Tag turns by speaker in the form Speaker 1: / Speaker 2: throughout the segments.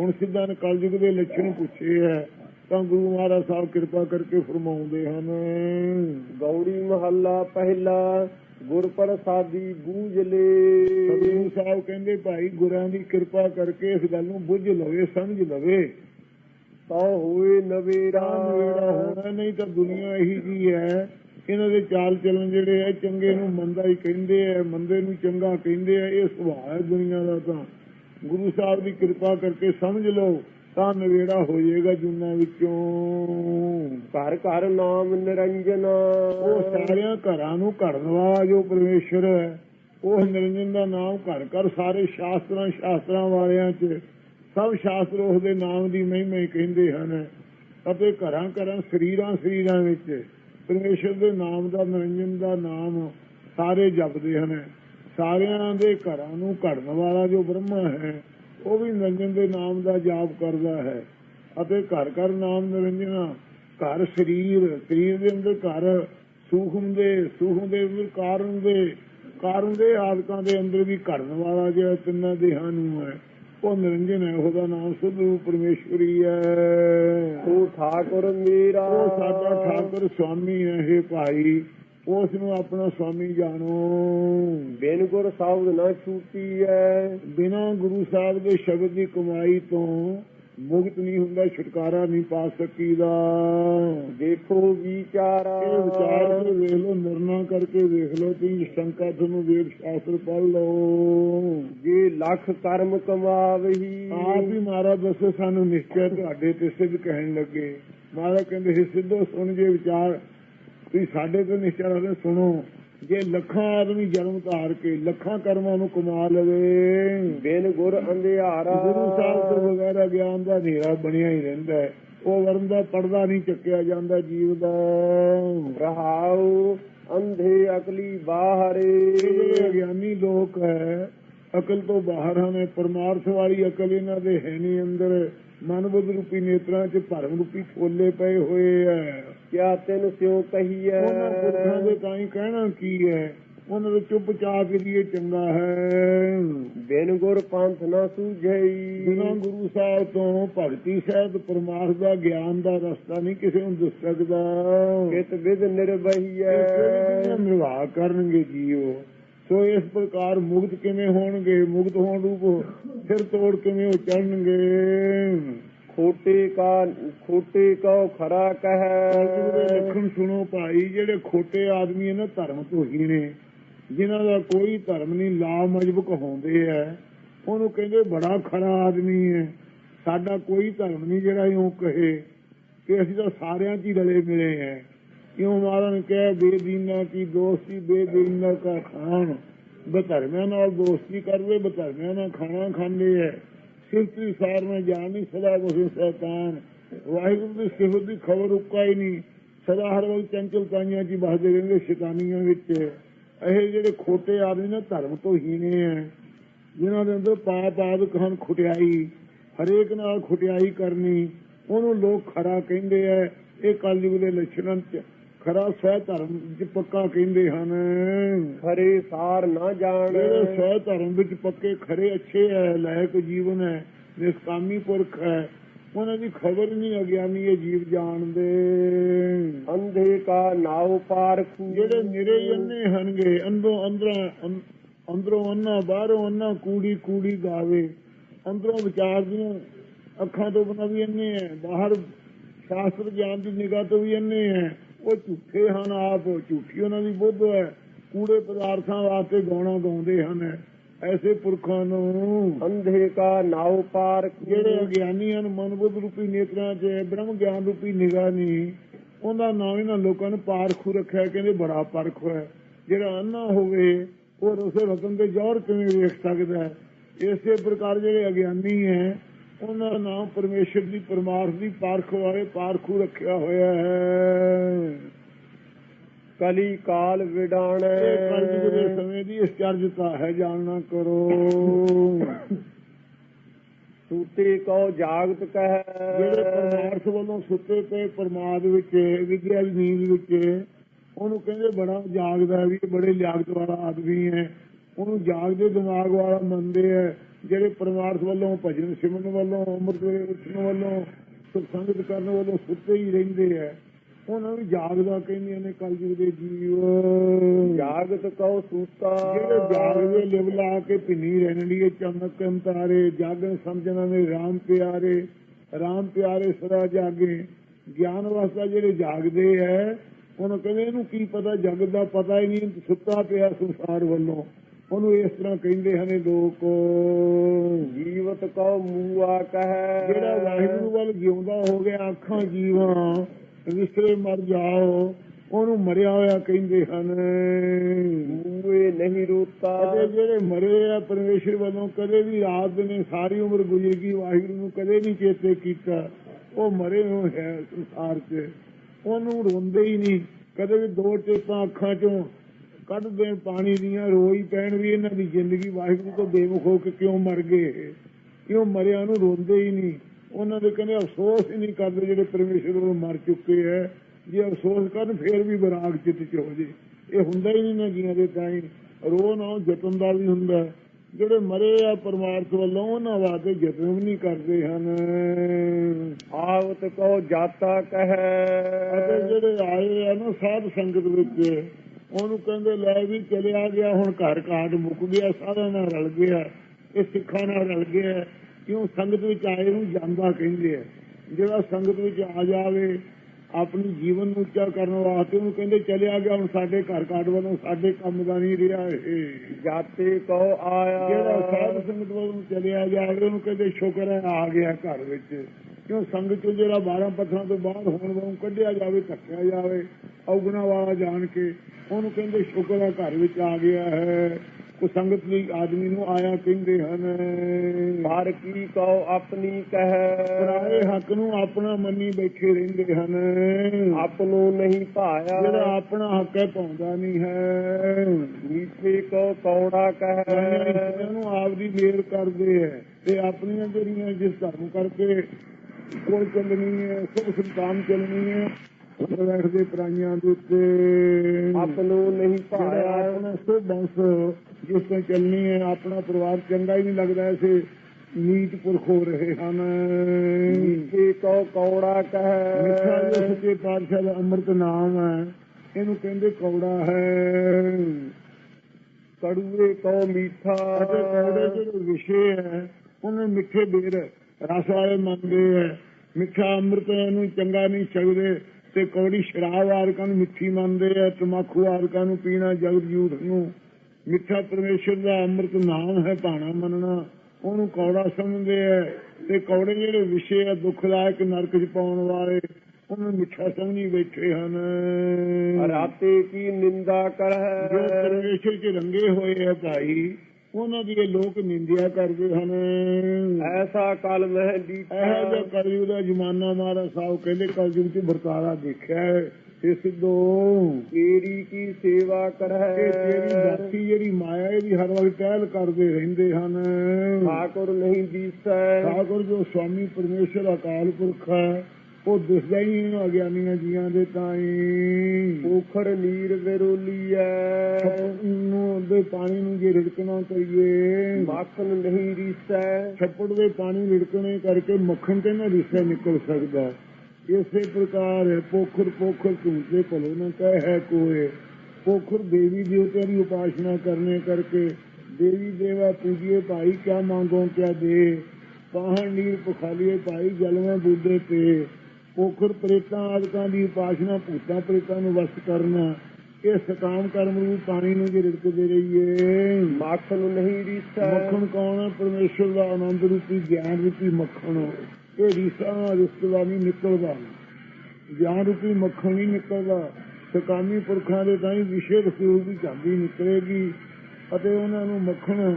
Speaker 1: ਹੁਣ ਸਿੱਧਾ ਨੇ ਕਲਯੁਗ ਦੇ ਲੱਛਣ ਪੁੱਛੇ ਹੈ ਤਾਂ ਗੁਰੂ ਮਹਾਰਾਜ ਸਾਹਿਬ ਕਿਰਪਾ ਕਰਕੇ ਫਰਮਾਉਂਦੇ ਹਨ।
Speaker 2: ਗੌੜੀ ਮਹੱਲਾ ਪਹਿਲਾ ਗੁਰ ਪ੍ਰਸਾਦੀ ਬੂਝ
Speaker 1: ਸਤਿਗੁਰੂ
Speaker 2: ਲੇ
Speaker 1: ਸਾਹਿਬ ਕਹਿੰਦੇ ਭਾਈ ਗੁਰਾਂ ਦੀ ਕਿਰਪਾ ਕਰਕੇ ਇਸ ਗੱਲ ਨੂੰ ਬੁੱਝ ਲਵੇ ਸਮਝ ਲਵੇ।
Speaker 2: ਤਾਂ ਹੋਏ ਨਵੇਰਾ
Speaker 1: ਤਾਂ ਨਵੇੜਾ ਹੋਣਾ ਨਹੀਂ ਤਾਂ ਦੁਨੀਆ ਇਹੀ ਜੀ ਹੈ। ਇਹਨਾਂ ਦੇ ਚਾਲ ਚੱਲਣ ਜਿਹੜੇ ਹੈ ਚੰਗੇ ਨੂੰ ਮੰਦਾ ਹੀ ਕਹਿੰਦੇ ਆ ਮੰਦੇ ਨੂੰ ਚੰਗਾ ਕਹਿੰਦੇ ਆ ਇਹ ਸੁਭਾਅ ਹੈ ਦੁਨੀਆ ਦਾ ਤਾਂ। ਗੁਰੂ ਸਾਹਿਬ ਦੀ ਕਿਰਪਾ ਕਰਕੇ ਸਮਝ ਲਓ ਤਾਂ ਨਵੇੜਾ ਹੋ ਜਾਏਗਾ ਜੁਨਾ ਵਿੱਚੋਂ।
Speaker 2: ਘਰ ਘਰ ਨਾਮ ਨਿਰੰਜਨ।
Speaker 1: ਉਹ ਸਾਰਿਆਂ ਘਰਾਂ ਨੂੰ ਘੜਨ ਵਾਲਾ ਜੋ ਪਰਮੇਸ਼ਰ। ਹੈ ਉਹ ਨਿਰੰਜਨ ਦਾ ਨਾਮ ਘਰ ਘਰ ਸਾਰੇ ਸ਼ਾਸਤਰਾਂ ਸ਼ਾਸਤਰਾਂ ਵਾਲਿਆਂ 'ਚ। ਸਭ ਸ਼ਾਸਤਰ ਉਸ ਦੇ ਨਾਮ ਦੀ ਮਹਿਮਾ ਕਹਿੰਦੇ ਹਨ। ਅਤੇ ਘਰਾਂ ਘਰਾਂ ਸਰੀਰਾਂ ਸਰੀਰਾਂ ਵਿੱਚ ਪਰਮੇਸ਼ਰ ਦੇ ਨਾਮ ਦਾ ਨਿਰੰਜਨ ਦਾ ਨਾਮ ਸਾਰੇ ਜਪਦੇ ਹਨ। ਸਾਰਿਆਂ ਦੇ ਘਰਾਂ ਨੂੰ ਘੜਨ ਵਾਲਾ ਜੋ ਬ੍ਰਹਮਾ ਹੈ ਉਹ ਵੀ ਨਿਰੰਜਨ ਦੇ ਨਾਮ ਦਾ ਜਾਪ ਕਰਦਾ ਹੈ। ਅਤੇ ਘਰ ਘਰ ਨਾਮ ਨਿਰੰਜਨਾ ਘਰ ਸਰੀਰ ਸਰੀਰ ਦੇ ਅੰਦਰ ਘਰ ਸੂਖਮ ਦੇ ਸੂਖਮ ਦੇ ਅੰਦਰ ਕਾਰਨ ਦੇ ਕਾਰਨ ਦੇ ਆਦਿਕਾਂ ਦੇ ਅੰਦਰ ਵੀ ਘੜਨ ਵਾਲਾ ਜਿਹੜਾ ਤਿੰਨਾਂ ਦੇਹਾਂ ਨੂੰ ਹੈ ਉਹ ਨਿਰੰਜਨ ਹੈ ਉਹਦਾ ਨਾਮ ਸੁਧ ਰੂਪ ਪਰਮੇਸ਼ਵਰੀ ਹੈ।
Speaker 2: ਤੂੰ ਠਾਕੁਰ ਮੇਰਾ।
Speaker 1: ਉਹ ਸਾਡਾ ਠਾਕੁਰ ਸੁਆਮੀ ਹੈ ਇਹ ਭਾਈ। ਉਸ ਨੂੰ ਆਪਣਾ ਸੁਆਮੀ ਜਾਣੋ।
Speaker 2: ਬਿਨ ਗੁਰ ਸਾਬਦ ਨਾ ਛੂਟੀ ਹੈ।
Speaker 1: ਬਿਨਾਂ ਗੁਰੂ ਸਾਹਿਬ ਦੇ ਸ਼ਬਦ ਦੀ ਕਮਾਈ ਤੋਂ ਮੁਕਤ ਨਹੀਂ ਹੁੰਦਾ ਛੁਟਕਾਰਾ ਨਹੀਂ ਪਾ ਸਕੀਦਾ।
Speaker 2: ਦੇਖੋ ਵਿਚਾਰਾ।
Speaker 1: ਇਹ ਵਿਚਾਰ ਕੇ ਵੇਖ ਲਓ ਨਿਰਣਾ ਕਰਕੇ ਵੇਖ ਲਓ ਤੁਸੀਂ ਸ਼ੰਕਾ ਤੁਹਾਨੂੰ ਵੇਦ ਸ਼ਾਸਤਰ ਪੜ੍ਹ ਲਓ।
Speaker 2: ਜੇ ਲੱਖ ਕਰਮ ਕਮਾਵਹੀ।
Speaker 1: ਆਪ ਹੀ ਮਹਾਰਾਜ ਦੱਸੋ ਸਾਨੂੰ ਨਿਸ਼ਚੈ ਤੁਹਾਡੇ ਤੇ ਸਿੱਧ ਕਹਿਣ ਲੱਗੇ। ਮਹਾਰਾਜ ਕਹਿੰਦੇ ਸਿੱਧੋ ਸੁਣ ਜੇ ਵਿਚਾਰ ਤੁਸੀਂ ਸਾਡੇ ਤੇ ਨਿਸ਼ਚੈ ਰੱਖਦੇ ਸੁਣੋ। ਜੇ ਲੱਖਾਂ ਆਦਮੀ ਜਨਮ ਧਾਰ ਕੇ ਲੱਖਾਂ ਕਰਮਾਂ ਨੂੰ ਕਮਾ ਲਵੇ
Speaker 2: ਬਿਨ ਗੁਰ ਅੰਧਿਆਰਾ।
Speaker 1: ਗੁਰੂ ਸਾਹਿਬ ਤੋਂ ਬਗੈਰ ਗਿਆਨ ਦਾ ਹਨੇਰਾ ਬਣਿਆ ਹੀ ਰਹਿੰਦਾ ਹੈ। ਉਹ ਵਰਮ ਦਾ ਪਰਦਾ ਨਹੀਂ ਚੱਕਿਆ ਜਾਂਦਾ ਜੀਵ ਦਾ।
Speaker 2: ਰਹਾਉ ਅੰਧੇ ਅਕਲੀ ਬਾਹਰੇ।
Speaker 1: ਅਗਿਆਨੀ ਲੋਕ ਹੈ ਅਕਲ ਤੋਂ ਬਾਹਰ ਹਨ ਪਰਮਾਰਥ ਵਾਲੀ ਅਕਲ ਇਹਨਾਂ ਦੇ ਹੈ ਨਹੀਂ ਅੰਦਰ। ਮਨ ਬੁੱਧ ਰੂਪੀ ਨੇਤਰਾਂ 'ਚ ਭਰਮ ਰੂਪੀ ਫੋਲੇ ਪਏ ਹੋਏ ਹੈ
Speaker 2: ਕਿਆ ਤੈਨ ਸਿਓ ਕਹੀਐ
Speaker 1: ਉਹਨਾਂ ਪੁਰਖਾਂ ਦੇ ਤਾਂ ਹੀ ਕਹਿਣਾ ਕੀ ਹੈ ਉਹਨਾਂ ਦੇ ਚੁੱਪਚਾਪ ਲਈ ਚੰਗਾ ਹੈ।
Speaker 2: ਬਿਨ ਗੁਰ ਪੰਥ ਨਾ ਸੂਝਈ
Speaker 1: ਬਿਨਾਂ ਗੁਰੂ ਸਾਹਿਬ ਤੋਂ ਭਗਤੀ ਸਹਿਤ ਪਰਮਾਰਥ ਦਾ ਗਿਆਨ ਦਾ ਰਸਤਾ ਨਹੀਂ ਕਿਸੇ ਨੂੰ ਦੱਸ ਸਕਦਾ।
Speaker 2: ਕਿਤ ਵਿਦ ਨਿਰਬਹੀਐ
Speaker 1: ਇਹ ਨਿਰਵਾਹ ਕਰਨਗੇ ਜੀਓ। ਸੋ ਇਸ ਪ੍ਰਕਾਰ ਮੁਕਤ ਕਿਵੇਂ ਹੋਣਗੇ? ਮੁਕਤ ਹੋਣ ਰੂਪ ਫਿਰ ਤੋੜ ਕਿਵੇਂ ਉਹ ਚੜਨਗੇ
Speaker 2: ਖੋਟੇ ਕਾ ਖੋਟੇ ਕਉ ਖਰਾ ਕਹੈ।
Speaker 1: ਲੱਖਣ ਸੁਣੋ ਭਾਈ ਜਿਹੜੇ ਖੋਟੇ ਆਦਮੀ ਨੇ ਨਾ ਧਰਮ ਤੋਹੀ ਨੇ ਜਿਨ੍ਹਾਂ ਦਾ ਕੋਈ ਧਰਮ ਨਹੀਂ ਲਾ ਮਜਬ ਕਹਾਉਂਦੇ ਐ ਉਹਨੂੰ ਕਹਿੰਦੇ ਬੜਾ ਖਰਾ ਆਦਮੀ ਹੈ। ਸਾਡਾ ਕੋਈ ਧਰਮ ਨਹੀਂ ਜਿਹੜਾ ਇਉਂ ਕਹੇ ਕਿ ਅਸੀਂ ਤਾਂ ਸਾਰਿਆਂ 'ਚ ਹੀ ਰਲੇ ਮਿਲੇ ਐ ਕਿਉਂ ਮਹਾਰਾਜ ਨੇ ਕਿਹਾ ਬੇਦੀਨਾ ਕੀ ਦੋਸਤੀ, ਬੇਦੀਨਾ ਕਾ ਖਾਨ ਬਧਰਮਿਆਂ ਨਾਲ ਦੋਸਤੀ ਕਰਦੇ ਬਧਰਮਿਆਂ ਖਾਣਾ ਖਾਂਦੇ ਐ। ਸਿਰਤੀ ਸਾਰ ਮੈਂ ਜਾਣੀ ਸਦਾ ਬਸੇ ਸ਼ੈਤਾਨ। ਵਾਹਿਗੁਰੂ ਦੀ ਸਿਫਤ ਦੀ ਖਬਰ ਉੱਕਾ ਹੀ ਨਹੀਂ। ਸਦਾ ਹਰ ਵਕਤ ਚੰਚਲ ਕਾਈਆਂ ਜੀ ਬਸਦੇ ਰਹਿੰਦੇ ਸ਼ੈਤਾਨੀਆਂ ਵਿੱਚ। ਇਹ ਜਿਹੜੇ ਖੋਟੇ ਆਦਮੀ ਨੇ, ਧਰਮ ਤੋਂ ਹੀਨੇ ਐ। ਜਿਨ੍ਹਾਂ ਦੇ ਅੰਦਰ ਪਾਪ ਆਦਿਕ ਹਨ, ਖੁਟਿਆਈ। ਹਰੇਕ ਨਾਲ ਖੁਟਿਆਈ ਕਰਨੀ। ਉਹਨੂੰ ਲੋਕ ਖਰਾ ਕਹਿੰਦੇ ਐ। ਇਹ ਕਲਯੁਗ ਦੇ ਲੱਛਣਾਂ ਚ ਖਰਾ ਸਹਿ ਧਰਮ ਚ ਪੱਕਾ ਕਹਿੰਦੇ ਹਨ।
Speaker 2: ਖਰੇ ਸਾਰ ਨਾ ਜਾਣ।
Speaker 1: ਜਿਹੜੇ ਸਹਿ ਧਰਮ ਵਿੱਚ ਪੱਕੇ ਖਰੇ ਅੱਛੇ ਹੈ ਲਾਇਕ ਜੀਵਨ ਹੈ ਨਿਸਕਾਮੀ ਪੁਰਖ ਹੈ ਉਹਨਾਂ ਦੀ ਖਬਰ ਨਹੀਂ ਅਗਿਆਨੀ ਇਹ ਜੀਵ ਜਾਣਦੇ।
Speaker 2: ਅੰਧੇ ਕਾ ਨਾਉ ਪਾਰਖੂ।
Speaker 1: ਜਿਹੜੇ ਨਿਰੇ ਅੰਨੇ ਹਨਗੇ ਅੰਦਰੋਂ ਅੰਦਰਾਂ ਅੰਦਰੋਂ ਅੰਨਾ ਬਾਹਰੋਂ ਅੰਨਾ ਕੂੜੀ ਕੂੜੀ ਗਾਵੇ। ਅੰਦਰੋਂ ਵਿਚਾਰਦੀਆਂ ਅੱਖਾਂ ਤੋਂ ਬਿਨਾਂ ਵੀ ਅੰਨੇ ਹੈ ਬਾਹਰ ਸ਼ਾਸਤਰ ਗਿਆਨ ਦੀ ਨਿਗਾਹ ਤੋਂ ਵੀ ਅੰਨੇ ਹੈ। ਉਹ ਝੂਠੇ ਹਨ ਆਪ ਝੂਠੀ ਉਹਨਾਂ ਦੀ ਬੁੱਧ ਹੈ। ਕੂੜੇ ਪਦਾਰਥਾਂ ਵਾਸਤੇ ਗਾਉਣਾ ਗਾਉਂਦੇ ਹਨ। ਐਸੇ ਪੁਰਖਾਂ ਨੂੰ
Speaker 2: ਅੰਧੇ ਕਾ ਨਾਉ ਪਾਰਖੂ
Speaker 1: ਜਿਹੜੇ ਅਗਿਆਨੀ ਹਨ ਮਨ ਬੁੱਧ ਰੂਪੀ ਨੇਤਰਾਂ 'ਚ ਬ੍ਰਹਮ ਗਿਆਨ ਰੂਪੀ ਨਿਗਾਹ ਨਹੀਂ ਉਹਦਾ ਨਾਮ ਇਹਨਾਂ ਲੋਕਾਂ ਨੇ ਪਾਰਖੂ ਰੱਖਿਆ ਕਹਿੰਦੇ ਬੜਾ ਪਰਖ ਹੈ ਜਿਹੜਾ ਅੰਨਾ ਹੋਵੇ ਉਹ ਰਸੇ ਰਤਨ ਦੇ ਜੌਹਰ ਕਿਵੇਂ ਵੇਖ ਸਕਦਾ ਹੈ? ਇਸੇ ਪ੍ਰਕਾਰ ਜਿਹੜੇ ਅਗਿਆਨੀ ਹੈ ਉਹਨਾਂ ਦਾ ਨਾਮ ਪਰਮੇਸ਼ਰ ਦੀ ਪਰਮਾਰਥ ਦੀ ਪਾਰਖ ਵਾਲੇ ਪਾਰਖੂ ਰੱਖਿਆ ਹੋਇਆ ਹੈ।
Speaker 2: ਕਲੀ ਕਾਲ ਵਿਡਾਣੈ।
Speaker 1: ਕਲਯੁਗ ਦੇ ਸਮੇਂ ਦੀ ਇਸ ਚਰਜਤਾ ਹੈ ਜਾਣਨਾ ਕਰੋ।
Speaker 2: ਸੂਤੇ ਕਉ ਜਾਗਤ
Speaker 1: ਜਿਹੜੇ
Speaker 2: ਕਹੈ
Speaker 1: ਪਰਮਾਰਥ ਵੱਲੋਂ ਸੁੱਤੇ ਪਏ ਪਰਮਾਦ ਵਿੱਚ ਵਿਦਿਆ ਦੀ ਨੀਂਦ ਵਿੱਚ ਉਹਨੂੰ ਕਹਿੰਦੇ ਬੜਾ ਜਾਗਦਾ ਵੀ ਬੜੇ ਲਿਆਕਤ ਵਾਲਾ ਆਦਮੀ ਹੈ। ਉਹਨੂੰ ਜਾਗਦੇ ਦਿਮਾਗ ਵਾਲਾ ਮੰਨਦੇ ਹੈ। ਜਿਹੜੇ ਪਰਮਾਰਥ ਵੱਲੋਂ ਭਜਨ ਸਿਮਰਨ ਵੱਲੋਂ ਅੰਮ੍ਰਿਤ ਵੇਲੇ ਉੱਠਣ ਵੱਲੋਂ ਸੰਗਤ ਕਰਨ ਵੱਲੋਂ ਸੁੱਤੇ ਹੀ ਰਹਿੰਦੇ ਆ ਉਹਨਾਂ ਨੂੰ ਜਾਗਦਾ ਕਹਿੰਦੇ ਨੇ ਕਲਯੁਗ ਦੇ ਜੀਵ।
Speaker 2: ਜਾਗਤ ਕਉ ਸੂਤਾ।
Speaker 1: ਜਿਹੜੇ ਜਾਗਦੇ ਲਿਵ ਲਾ ਕੇ ਭਿੰਨੀ ਰਹਿਣੀਏ ਚਮਕ ਅੰਤਾਰੇ ਜਾਗਣ ਸਮਝਣਾ ਨੇ RAM ਪਿਆਰੇ RAM ਪਿਆਰੇ ਸਦਾ ਜਾਗੇ। ਗਿਆਨ ਵਾਸਤਾ ਜਿਹੜੇ ਜਾਗਦੇ ਐ ਉਹਨੂੰ ਕਹਿੰਦੇ ਇਹਨੂੰ ਕੀ ਪਤਾ ਜਗਤ ਦਾ ਪਤਾ ਹੀ ਨਹੀਂ ਸੁੱਤਾ ਪਿਆ ਸੰਸਾਰ ਵੱਲੋਂ। ਉਹਨੂੰ ਇਸ ਤਰ੍ਹਾਂ ਕਹਿੰਦੇ ਹਨ ਲੋਕ
Speaker 2: ਜੀਵਤ ਕਉ ਮੂਆ ਕਹੈ।
Speaker 1: ਜਿਹੜਾ ਵਾਹਿਗੁਰੂ ਵੱਲ ਜਿਉਂਦਾ ਹੋ ਗਿਆ ਅੱਖਾਂ ਜੀਵਾਂ ਵਿਸਰੇ ਮਰ ਜਾਓ ਉਹਨੂੰ ਮਰਿਆ ਹੋਇਆ ਕਹਿੰਦੇ ਹਨ।
Speaker 2: ਮੂਏ ਨਹੀਂ ਰੋਤਾ।
Speaker 1: ਜਿਹੜੇ ਮਰੇ ਆ ਪਰਮੇਸ਼ਰ ਵੱਲੋਂ ਕਦੇ ਵੀ ਰਾਤ ਨੇ ਸਾਰੀ ਉਮਰ ਗੁਜ਼ਰ ਗਈ ਵਾਹਿਗੁਰੂ ਨੂੰ ਕਦੇ ਨਹੀਂ ਚੇਤੇ ਕੀਤਾ ਉਹ ਮਰੇ ਹੋਏ ਹੈ ਸੰਸਾਰ 'ਚ। ਉਹਨੂੰ ਰੋਂਦੇ ਹੀ ਨਹੀਂ। ਕਦੇ ਵੀ ਦੋ ਟੇਪਾਂ ਅੱਖਾਂ 'ਚੋਂ ਕੱਢ ਦੇਣ ਪਾਣੀ ਦੀਆਂ ਰੋਈ ਪੈਣ ਵੀ ਇਹਨਾਂ ਦੀ ਜ਼ਿੰਦਗੀ ਵਾਹਿਗੁਰੂ ਤੋਂ ਬੇਮੁਖ ਹੋ ਕੇ ਕਿਉਂ ਮਰ ਗਏ ਕਿਉਂ ਮਰਿਆ ਨੂੰ ਰੋਂਦੇ ਹੀ ਨਹੀਂ? ਉਹਨਾਂ ਦੇ ਕਹਿੰਦੇ ਅਫਸੋਸ ਹੀ ਨਹੀਂ ਕਰਦੇ ਜਿਹੜੇ ਪਰਮੇਸ਼ਰ ਵੱਲੋਂ ਮਰ ਚੁੱਕੇ ਹੈ ਜੇ ਅਫਸੋਸ ਕਰਨ ਫੇਰ ਵੀ ਬਰਾਗ ਚਿੱਤ ਚ ਹੋ ਜੇ। ਇਹ ਹੁੰਦਾ ਹੀ ਨਹੀਂ ਨਾ ਜੀਆਂ ਦੇ ਤਾਈ। ਰੋ ਨਾ ਜਤਨ ਦਾ ਵੀ ਹੁੰਦਾ। ਜਿਹੜੇ ਮਰੇ ਆ ਪਰਮਾਰਥ ਵੱਲੋਂ ਉਹਨਾਂ ਵਾਸਤੇ ਯਤਨ ਵੀ ਨਹੀਂ ਕਰਦੇ ਹਨ।
Speaker 2: ਆਵਤ ਕਉ ਜਾਤਾ
Speaker 1: ਅਤੇ
Speaker 2: ਕਹੈ
Speaker 1: ਜਿਹੜੇ ਆਏ ਆ ਨਾ ਸਾਧ ਸੰਗਤ ਵਿੱਚ ਉਹਨੂੰ ਕਹਿੰਦੇ ਲੈ ਵੀ ਚਲਿਆ ਗਿਆ ਹੁਣ ਘਰ ਘਾਟ ਮੁੱਕ ਗਿਆ ਸਾਰਿਆਂ ਨਾਲ ਰਲ ਗਿਆ ਇਹ ਸਿੱਖਾਂ ਨਾਲ ਰਲ ਗਿਆ। ਕਿਉਂ ਸੰਗਤ ਵਿੱਚ ਆਏ ਨੂੰ ਜਾਂਦਾ ਕਹਿੰਦੇ ਆ। ਜਿਹੜਾ ਸੰਗਤ ਵਿੱਚ ਆ ਜਾਵੇ ਆਪਣੀ ਜੀਵਨ ਨੂੰ ਉੱਚਾ ਕਰਨ ਵਾਸਤੇ ਉਹਨੂੰ ਕਹਿੰਦੇ ਚਲਿਆ ਗਿਆ ਹੁਣ ਸਾਡੇ ਘਰ ਘਾਟ ਵੱਲੋਂ ਸਾਡੇ ਕੰਮ ਦਾ ਨਹੀਂ ਰਿਹਾ ਇਹ।
Speaker 2: ਜਾਤੇ ਕਉ ਆਇਆ।
Speaker 1: ਜਿਹੜਾ ਸਾਧ ਸੰਗਤ ਵੱਲੋਂ ਚਲਿਆ ਜਾਵੇ ਉਹਨੂੰ ਕਹਿੰਦੇ ਸ਼ੁਕਰ ਹੈ ਆ ਗਿਆ ਘਰ ਵਿੱਚ। ਕਿਉਂ ਸੰਗਤ ਚੋਂ ਜਿਹੜਾ 12 ਪੱਥਰਾਂ ਤੋਂ ਬਾਹਰ ਹੋਣ ਵਾਂਗ ਕੱਢਿਆ ਜਾਵੇ ਧੱਕਿਆ ਜਾਵੇ ਔਗਣਾ ਵਾਲਾ ਜਾਣ ਕੇ ਉਹਨੂੰ ਕਹਿੰਦੇ ਸ਼ੁਕਰ ਹੈ ਘਰ ਵਿੱਚ ਆ ਗਿਆ ਹੈ। ਉਹ ਸੰਗਤ ਲਈ ਆਦਮੀ ਨੂੰ ਆਇਆ ਕਹਿੰਦੇ ਹਨ
Speaker 2: ਹਰ ਕੀ ਕਉ ਆਪਣੀ ਕਹੈ।
Speaker 1: ਪਰਾਏ ਹੱਕ ਨੂੰ ਆਪਣਾ ਮੰਨੀ ਬੈਠੇ ਰਹਿੰਦੇ ਹਨ।
Speaker 2: ਆਪਨੋ ਨਹੀਂ
Speaker 1: ਜਿਹੜਾ
Speaker 2: ਭਾਇਆ
Speaker 1: ਆਪਣਾ ਹੱਕ ਹੈ ਪਾਉਂਦਾ ਨਹੀਂ ਹੈ।
Speaker 2: ਮੀਠੇ ਕਉ ਕੌੜਾ ਕਹੈ।
Speaker 1: ਇਹਨਾਂ ਨੂੰ ਆਪ ਦੀ ਮੇਰ ਕਰਦੇ ਹੈ ਤੇ ਆਪਣੀਆਂ ਜਿਹੜੀਆਂ ਜਿਸ ਧਰਮ ਕਰਕੇ ਕੋਲ ਚੱਲਣੀ ਹੈ ਸੁਖ ਸੰਤਾਨ ਚੱਲਣੀ ਹੈ। ਉਹ ਬੈਠਦੇ ਪ੍ਰਾਈਆਂ ਦੇ ਉੱਤੇ।
Speaker 2: ਆਪਨੋ ਨਹੀਂ
Speaker 1: ਜਿਹੜਾ
Speaker 2: ਭਾਇਆ
Speaker 1: ਆਪਣਾ ਸੁਭ ਬੰਸ ਜਿਸ ਤੋਂ ਚੱਲਣੀ ਹੈ ਆਪਣਾ ਪਰਿਵਾਰ ਚੰਗਾ ਹੀ ਨਹੀਂ ਲੱਗਦਾ ਐਸੇ। ਨੀਚ ਪੁਰਖ ਹੋ ਰਹੇ ਹਨ।
Speaker 2: ਮੀਠੇ ਕਉ ਕੌੜਾ
Speaker 1: ਮਿੱਠਾ ਜੋ
Speaker 2: ਕਹੈ
Speaker 1: ਸੱਚੇ ਪਾਤਸ਼ਾਹ ਦਾ ਅੰਮ੍ਰਿਤ ਨਾਮ ਹੈ ਇਹਨੂੰ ਕਹਿੰਦੇ ਕੌੜਾ ਹੈ।
Speaker 2: ਕੜੂਏ ਕਉ ਮੀਠਾ।
Speaker 1: ਕੌੜੇ ਜਿਹੜੇ ਵਿਸ਼ੇ ਹੈ ਉਹਨੂੰ ਮਿੱਠੇ ਬੇਰ ਰਸ ਵਾਲੇ ਮੰਨਦੇ ਹੈ ਮਿੱਠਾ ਅੰਮ੍ਰਿਤ ਨੂੰ ਚੰਗਾ ਨਹੀਂ ਛਕਦੇ ਤੇ ਕੌੜੀ ਸ਼ਰਾਬ ਆਰਕਾਂ ਨੂੰ ਮਿੱਠੀ ਮੰਨਦੇ ਹੈ ਤਮਾਕੂ ਆਰਕਾਂ ਨੂੰ ਪੀਣਾ ਜਗਤ ਜੂਠ ਨੂੰ। ਮਿੱਠਾ ਪਰਮੇਸ਼ਰ ਦਾ ਅੰਮ੍ਰਿਤ ਨਾਮ ਹੈ ਭਾਣਾ ਮੰਨਣਾ। ਉਹਨੂੰ ਕੌੜਾ ਸਮਝਦੇ ਹੈ ਤੇ ਕੌੜੇ ਜਿਹੜੇ ਵਿਸ਼ੇ ਹੈ ਦੁਖਦਾਇਕ ਨਰਕ ਚ ਪਾਉਣ ਵਾਲੇ ਉਹਨੂੰ ਮਿੱਠਾ ਸਮਝੀ ਬੈਠੇ ਹਨ।
Speaker 2: ਰਾਤੇ ਕੀ ਨਿੰਦਾ
Speaker 1: ਜੋ
Speaker 2: ਕਰਹਿ
Speaker 1: ਪਰਮੇਸ਼ਰ ਚ ਰੰਗੇ ਹੋਏ ਆ ਭਾਈ ਉਹਨਾਂ ਦੀ ਇਹ ਲੋਕ ਨਿੰਦਿਆ ਕਰਦੇ ਹਨ।
Speaker 2: ਐਸਾ ਕਲ ਮਹਿ
Speaker 1: ਇਹ ਜੋ ਕਲਯੁਗ ਦਾ ਜ਼ਮਾਨਾ ਮਾਰਾ ਸਾਹਿਬ ਕਹਿੰਦੇ ਕਲਯੁਗ ਚ ਵਰਤਾਰਾ ਦੇਖਿਆ ਇਹ ਸਿੱਧੋ
Speaker 2: ਤੇਰੀ ਕੀ ਸੇਵਾ ਕਰਹਿ?
Speaker 1: ਤੇਰੀ ਦਾਤੀ ਜਿਹੜੀ ਮਾਇਆ ਇਹਦੀ ਹਰ ਵਕਤ ਪਹਿਲ ਕਰਦੇ ਰਹਿੰਦੇ ਹਨ।
Speaker 2: ਠਾਕੁਰ ਨਹੀਂ ਦੀਸੈ।
Speaker 1: ਠਾਕੁਰ ਜੋ ਸਵਾਮੀ ਪਰਮੇਸ਼ਰ ਅਕਾਲ ਪੁਰਖ ਹੈ। ਉਹ ਦਿਸਦਾ ਹੀ ਨਹੀਂ ਅਗਿਆਨੀਆਂ ਜੀਆਂ ਦੇ ਤਾਈ।
Speaker 2: ਪੋਖਰ ਨੀਰ ਵਿਰੋਲੀਐ
Speaker 1: ਨੂੰ ਦੇ ਪਾਣੀ ਨੂੰ ਜੇ ਰਿੜਕਣਾ ਕਰੀਏ।
Speaker 2: ਮਾਖਨ ਨਹੀਂ ਰੀਸੈ
Speaker 1: ਛੱਪੜ ਦੇ ਪਾਣੀ ਰਿੜਕਣੇ ਕਰਕੇ ਮੱਖਣ ਤੇ ਨਾ ਰੀਸਾ ਨਿਕਲ ਸਕਦਾ। ਇਸੇ ਪ੍ਰਕਾਰ ਪੋਖਰ ਪੋਖਰ ਝੂਠੇ ਭਲੋ ਨਾ ਕਹਿ ਹੈ ਕੋਏ। ਪੋਖਰ ਦੇਵੀ ਦੇਵਤਿਆਂ ਦੀ ਉਪਾਸਨਾ ਕਰਨੇ ਕਰਕੇ ਦੇਵੀ ਦੇਵਾ ਪੂਜੀਏ ਭਾਈ ਕਿਆ ਮੰਗੋ ਕਿਆ ਦੇ। ਪਾਹਣ ਨੀਰ ਪੁਖਾਲੀਏ ਭਾਈ ਜਲਵੇਂ ਬੂਦੇ ਤੇ। ਪੋਖਰ ਪ੍ਰੇਤਾਂ ਆਦਿਕਾਂ ਦੀ ਉਪਾਸਨਾ ਭੂਤਾਂ ਪ੍ਰੇਤਾਂ ਨੂੰ ਵਸ ਕਰਨਾ ਇਹ ਸਕਾਮ ਕਰਮ ਰੂਪ ਪਾਣੀ ਨੂੰ ਜੇ ਰਿੜਕਦੇ ਰਹੀਏ।
Speaker 2: ਮਾਖਨ ਨਹੀਂ ਰੀਸੈ।
Speaker 1: ਮੱਖਣ ਕੌਣ ਹੈ ਪਰਮੇਸ਼ਰ ਦਾ ਆਨੰਦ ਰੂਪੀ ਗਿਆਨ ਰੂਪੀ ਮੱਖਣ। ਇਹ ਰੀਸਾਂ ਰਿਸ਼ਤੇਦਾਰ ਨਹੀਂ ਨਿਕਲਦਾ। ਗਿਆਨ ਰੂਪੀ ਮੱਖਣ ਨਹੀਂ ਨਿਕਲਦਾ। ਸਕਾਮੀ ਪੁਰਖਾਂ ਦੇ ਤਾਂ ਹੀ ਵਿਸ਼ੇ ਰਸੂਲ ਦੀ ਝਾਂਦੀ ਨਿਕਲੇਗੀ। ਅਤੇ ਉਹਨਾਂ ਨੂੰ ਮੱਖਣ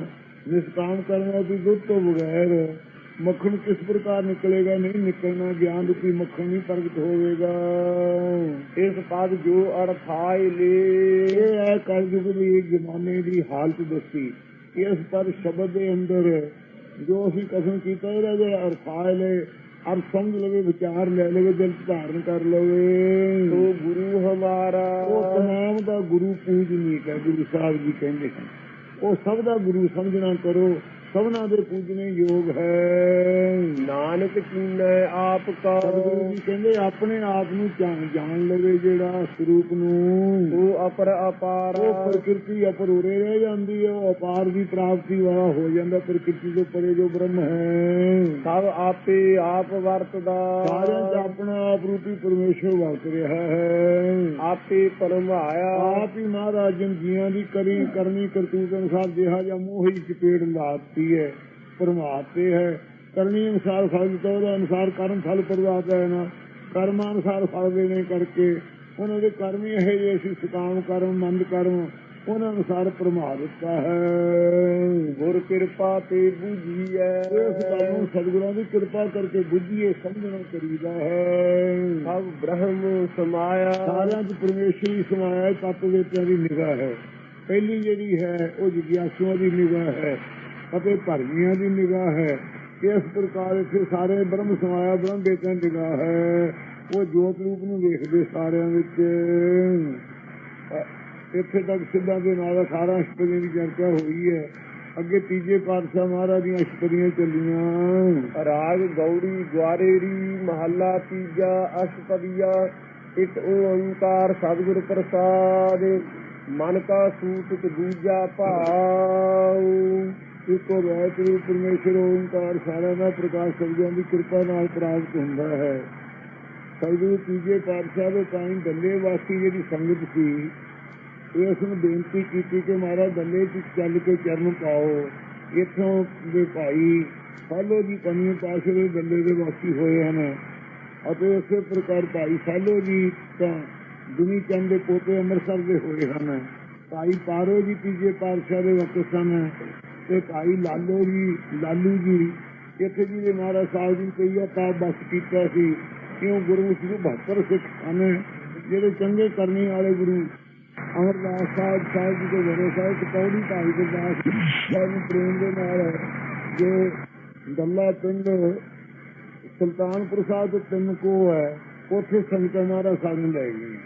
Speaker 1: ਨਿਸ਼ਕਾਮ ਕਰਨਾ ਦੀ ਦੁੱਧ ਤੋਂ ਬਗੈਰ ਮੱਖਣ ਕਿਸ ਪ੍ਰਕਾਰ ਨਿਕਲੇਗਾ? ਨਹੀਂ ਨਿਕਲਣਾ ਗਿਆਨ ਰੂਪੀ ਮੱਖਣ ਨਹੀਂ ਪ੍ਰਗਟ ਹੋਵੇਗਾ।
Speaker 2: ਇਸ ਪਦ ਜੋ ਅਰਥਾਇ ਲੇ
Speaker 1: ਇਹ ਹੈ ਕਲਯੁਗ ਦੀ ਜ਼ਮਾਨੇ ਦੀ ਹਾਲਤ ਦੱਸੀ। ਇਸ ਪਰ ਸ਼ਬਦ ਦੇ ਅੰਦਰ ਜੋ ਅਸੀਂ ਕਸਮ ਕੀਤਾ ਇਹਦਾ ਜਿਹੜਾ ਅਰਥਾਇ ਲੈ ਅਰ ਸਮਝ ਲਵੇ ਵਿਚਾਰ ਲੈ ਲਵੇ ਦਿਲ ਧਾਰਨ ਕਰ ਲਵੇ।
Speaker 2: ਸੋ ਗੁਰੂ ਹਮਾਰਾ।
Speaker 1: ਉਹ ਤਮਾਮ ਦਾ ਗੁਰੂ ਪੂਜਨੀਕ ਹੈ ਗੁਰੂ ਸਾਹਿਬ ਜੀ ਕਹਿੰਦੇ ਹਨ। ਉਹ ਸਭ ਦਾ ਗੁਰੂ ਸਮਝਣਾ ਕਰੋ। ਸਭਨਾ ਦੇ ਪੂਜਨੇ ਯੋਗ ਹੈ।
Speaker 2: ਨਾਨਕ ਚੀਨੈ ਆਪ ਕਾ
Speaker 1: ਸਤਿਗੁਰੂ ਜੀ ਕਹਿੰਦੇ ਆਪਣੇ ਆਪ ਨੂੰ ਜਾਣ ਜਾਣ ਲਵੇ ਜਿਹੜਾ ਸਰੂਪ ਨੂੰ।
Speaker 2: ਉਹ ਅਪਰ ਅਪਾਰ।
Speaker 1: ਉਹ ਪ੍ਰਕਿਰਤੀ ਅਪਰੂਰੇ ਰਹਿ ਜਾਂਦੀ ਹੈ। ਉਹ ਅਪਾਰ ਦੀ ਪ੍ਰਾਪਤੀ ਵਾਲਾ ਹੋ ਜਾਂਦਾ। ਪ੍ਰਕਿਰਤੀ ਤੋਂ ਪਰੇ ਜੋ ਬ੍ਰਹਮ ਹੈ।
Speaker 2: ਸਭ ਆਪੇ ਆਪ ਵਰਤਦਾ।
Speaker 1: ਸਾਰਿਆਂ 'ਚ ਆਪਣਾ ਆਪ ਰੂਪੀ ਪਰਮੇਸ਼ਰ ਵਰਤ ਰਿਹਾ ਹੈ।
Speaker 2: ਆਪੇ ਪਰਮਾਇਆ
Speaker 1: ਆਪ ਹੀ ਮਹਾਰਾਜ ਜੀਆਂ ਦੀ ਕਰੀ ਕਰਨੀ ਕਰਤੂਤ ਅਨੁਸਾਰ ਜਿਹਾ ਜਾਂ ਮੋਹ ਹੀ ਚਪੇੜ ਲਾਤੀ। ਹੈ ਪਰਮਾਤਮੇ ਹੈ ਕਰਨੀ ਅਨੁਸਾਰ ਫਲ ਦਿੱਤਾ ਉਹਦੇ ਅਨੁਸਾਰ ਕਰਮ ਫਲ ਪ੍ਰਦਾਤਾ ਹੈ ਨਾ। ਕਰਮਾਂ ਅਨੁਸਾਰ ਫਲ ਦੇਣੇ ਕਰਕੇ ਉਹਨਾਂ ਦੇ ਕਰਮ ਹੀ ਇਹ ਜਿਹੇ ਸੀ ਸਕਾਮ ਕਰਮ ਮੰਦ ਕਰਮ। ਉਹਨਾਂ ਅਨੁਸਾਰ ਪਰਮਾ ਦਿੱਤਾ ਹੈ।
Speaker 2: ਗੁਰ ਕਿਰਪਾ ਤੇ ਬੁਝੀਐ
Speaker 1: ਇਸ ਨੂੰ ਸਤਿਗੁਰਾਂ ਦੀ ਕਿਰਪਾ ਕਰਕੇ ਬੁੱਝੀਏ ਸਮਝਣਾ ਕਰੀਦਾ ਹੈ।
Speaker 2: ਸਭ ਬ੍ਰਹਮ ਸਮਾਇਆ।
Speaker 1: ਸਾਰਿਆਂ 'ਚ ਪਰਮੇਸ਼ਰ ਸਮਾਇਆ ਤੱਤ ਦੀ ਨਿਗਾਹ ਹੈ। ਪਹਿਲੀ ਜਿਹੜੀ ਹੈ ਉਹ ਜਿਗਿਆਸੂਆਂ ਦੀ ਨਿਗਾਹ ਹੈ। ਅਤੇ ਭਰਮੀਆਂ ਦੀ ਨਿਗਾਹ ਹੈ। ਇਸ ਪ੍ਰਕਾਰ ਇੱਥੇ ਸਾਰੇ ਬ੍ਰਹਮ ਸਮਾਇਆ ਬ੍ਰਹਮ ਵੇਚਿਆਂ ਨਿਗਾਹ ਹੈ। ਉਹ ਜੋਤ ਰੂਪ ਨੂੰ ਵੇਖਦੇ ਸਾਰਿਆਂ ਵਿੱਚ। ਇੱਥੇ ਤੱਕ ਸਿੱਧਾਂ ਦੇ ਨਾਲ 18 ਅਸ਼ਟਪਦੀਆਂ ਦੀ ਚਰਚਾ ਹੋਈ ਹੈ। ਅੱਗੇ ਤੀਜੇ ਪਾਤਸ਼ਾਹ ਮਹਾਰਾਜ ਦੀਆਂ ਅਸ਼ਟਪਦੀਆਂ ਚੱਲੀਆਂ।
Speaker 2: ਰਾਗ ਗੌੜੀ ਦੁਆਰੇਰੀ ਮਹੱਲਾ, ਤੀਜਾ, ਅਸ਼ਟਪਦੀਆ ਇਤ ਓੰਕਾਰ, ਸਤਿਗੁਰ ਪ੍ਰਸਾਦ ਮਨ ਕਾ ਸੂਤਕ, ਦੂਜਾ ਭਾਉ।
Speaker 1: ਇੱਕੋ ਵਾਹਿਗੁਰੂ ਪਰਮੇਸ਼ਰ ਓੰਕਾਰ ਸਾਰਿਆਂ ਦਾ ਪ੍ਰਕਾਸ਼ ਸਤਿਗੁਰਾਂ ਦੀ ਕਿਰਪਾ ਨਾਲ ਪ੍ਰਾਪਤ ਹੁੰਦਾ ਹੈ। ਸਤਿਗੁਰੂ ਤੀਜੇ ਪਾਤਸ਼ਾਹ ਦੇ ਟਾਈਮ ਦੱਲੇ ਵਾਸੀ ਜਿਹੜੀ ਸੰਗਤ ਸੀ ਇਸ ਨੂੰ ਬੇਨਤੀ ਕੀਤੀ ਕਿ ਮਹਾਰਾਜ ਦੱਲੇ ਚ ਚੱਲ ਕੇ ਚਰਨ ਪਾਓ। ਇੱਥੋਂ ਦੇ ਭਾਈ ਸਾਲੋ ਜੀ ਪੰਜਵੇਂ ਪਾਤਸ਼ਾਹ ਦੇ ਦੱਲੇ ਦੇ ਵਾਸੀ ਹੋਏ ਹਨ। ਅਤੇ ਉਸੇ ਪ੍ਰਕਾਰ ਭਾਈ ਸਾਲੋ ਜੀ ਤਾਂ ਦੁਨੀ ਚੰਦ ਦੇ ਪੋਤੇ ਅੰਮ੍ਰਿਤਸਰ ਦੇ ਹੋਏ ਹਨ। ਭਾਈ ਪਾਰੋ ਜੀ ਤੀਜੇ ਪਾਤਸ਼ਾਹ ਦੇ ਵਕਤ ਸਨ। ਤੇ ਭਾਈ ਲਾਲੋ ਜੀ, ਲਾਲੂ ਜੀ, ਇੱਥੇ ਜੀ ਦੇ ਮਹਾਰਾਜ ਸਾਹਿਬ ਜੀ ਕਈ ਤਾਂ ਬਸ ਕੀਤਾ ਸੀ। ਕਿਉਂ ਗੁਰੂ ਜੀ 72 ਸਿੱਖ ਹਨ ਜਿਹੜੇ ਚੰਗੇ ਕਰਨੀ ਵਾਲੇ ਗੁਰੂ। ਅਮਰਦਾਸ ਸਾਹਿਬ ਸਾਹਿਬ ਜੀ ਦੇ ਵਰੇ ਸਾਹਿਬ ਕਤੌੜੀ ਭਾਈ ਗੁਰਦਾਸ ਸਾਹਿਬ ਨੂੰ ਪ੍ਰੇਮ ਦੇ ਨਾਲ ਜੋ ਗੱਲਾ ਪਿੰਡ ਸੁਲਤਾਨਪੁਰ ਸਾਹਿਬ ਦੇ ਤਿੰਨ ਕੋ ਹੈ, ਉੱਥੇ ਸੰਗਤਾਂ ਮਹਾਰਾਜ ਸਾਹਿਬ ਨੂੰ ਲੈ ਗਏ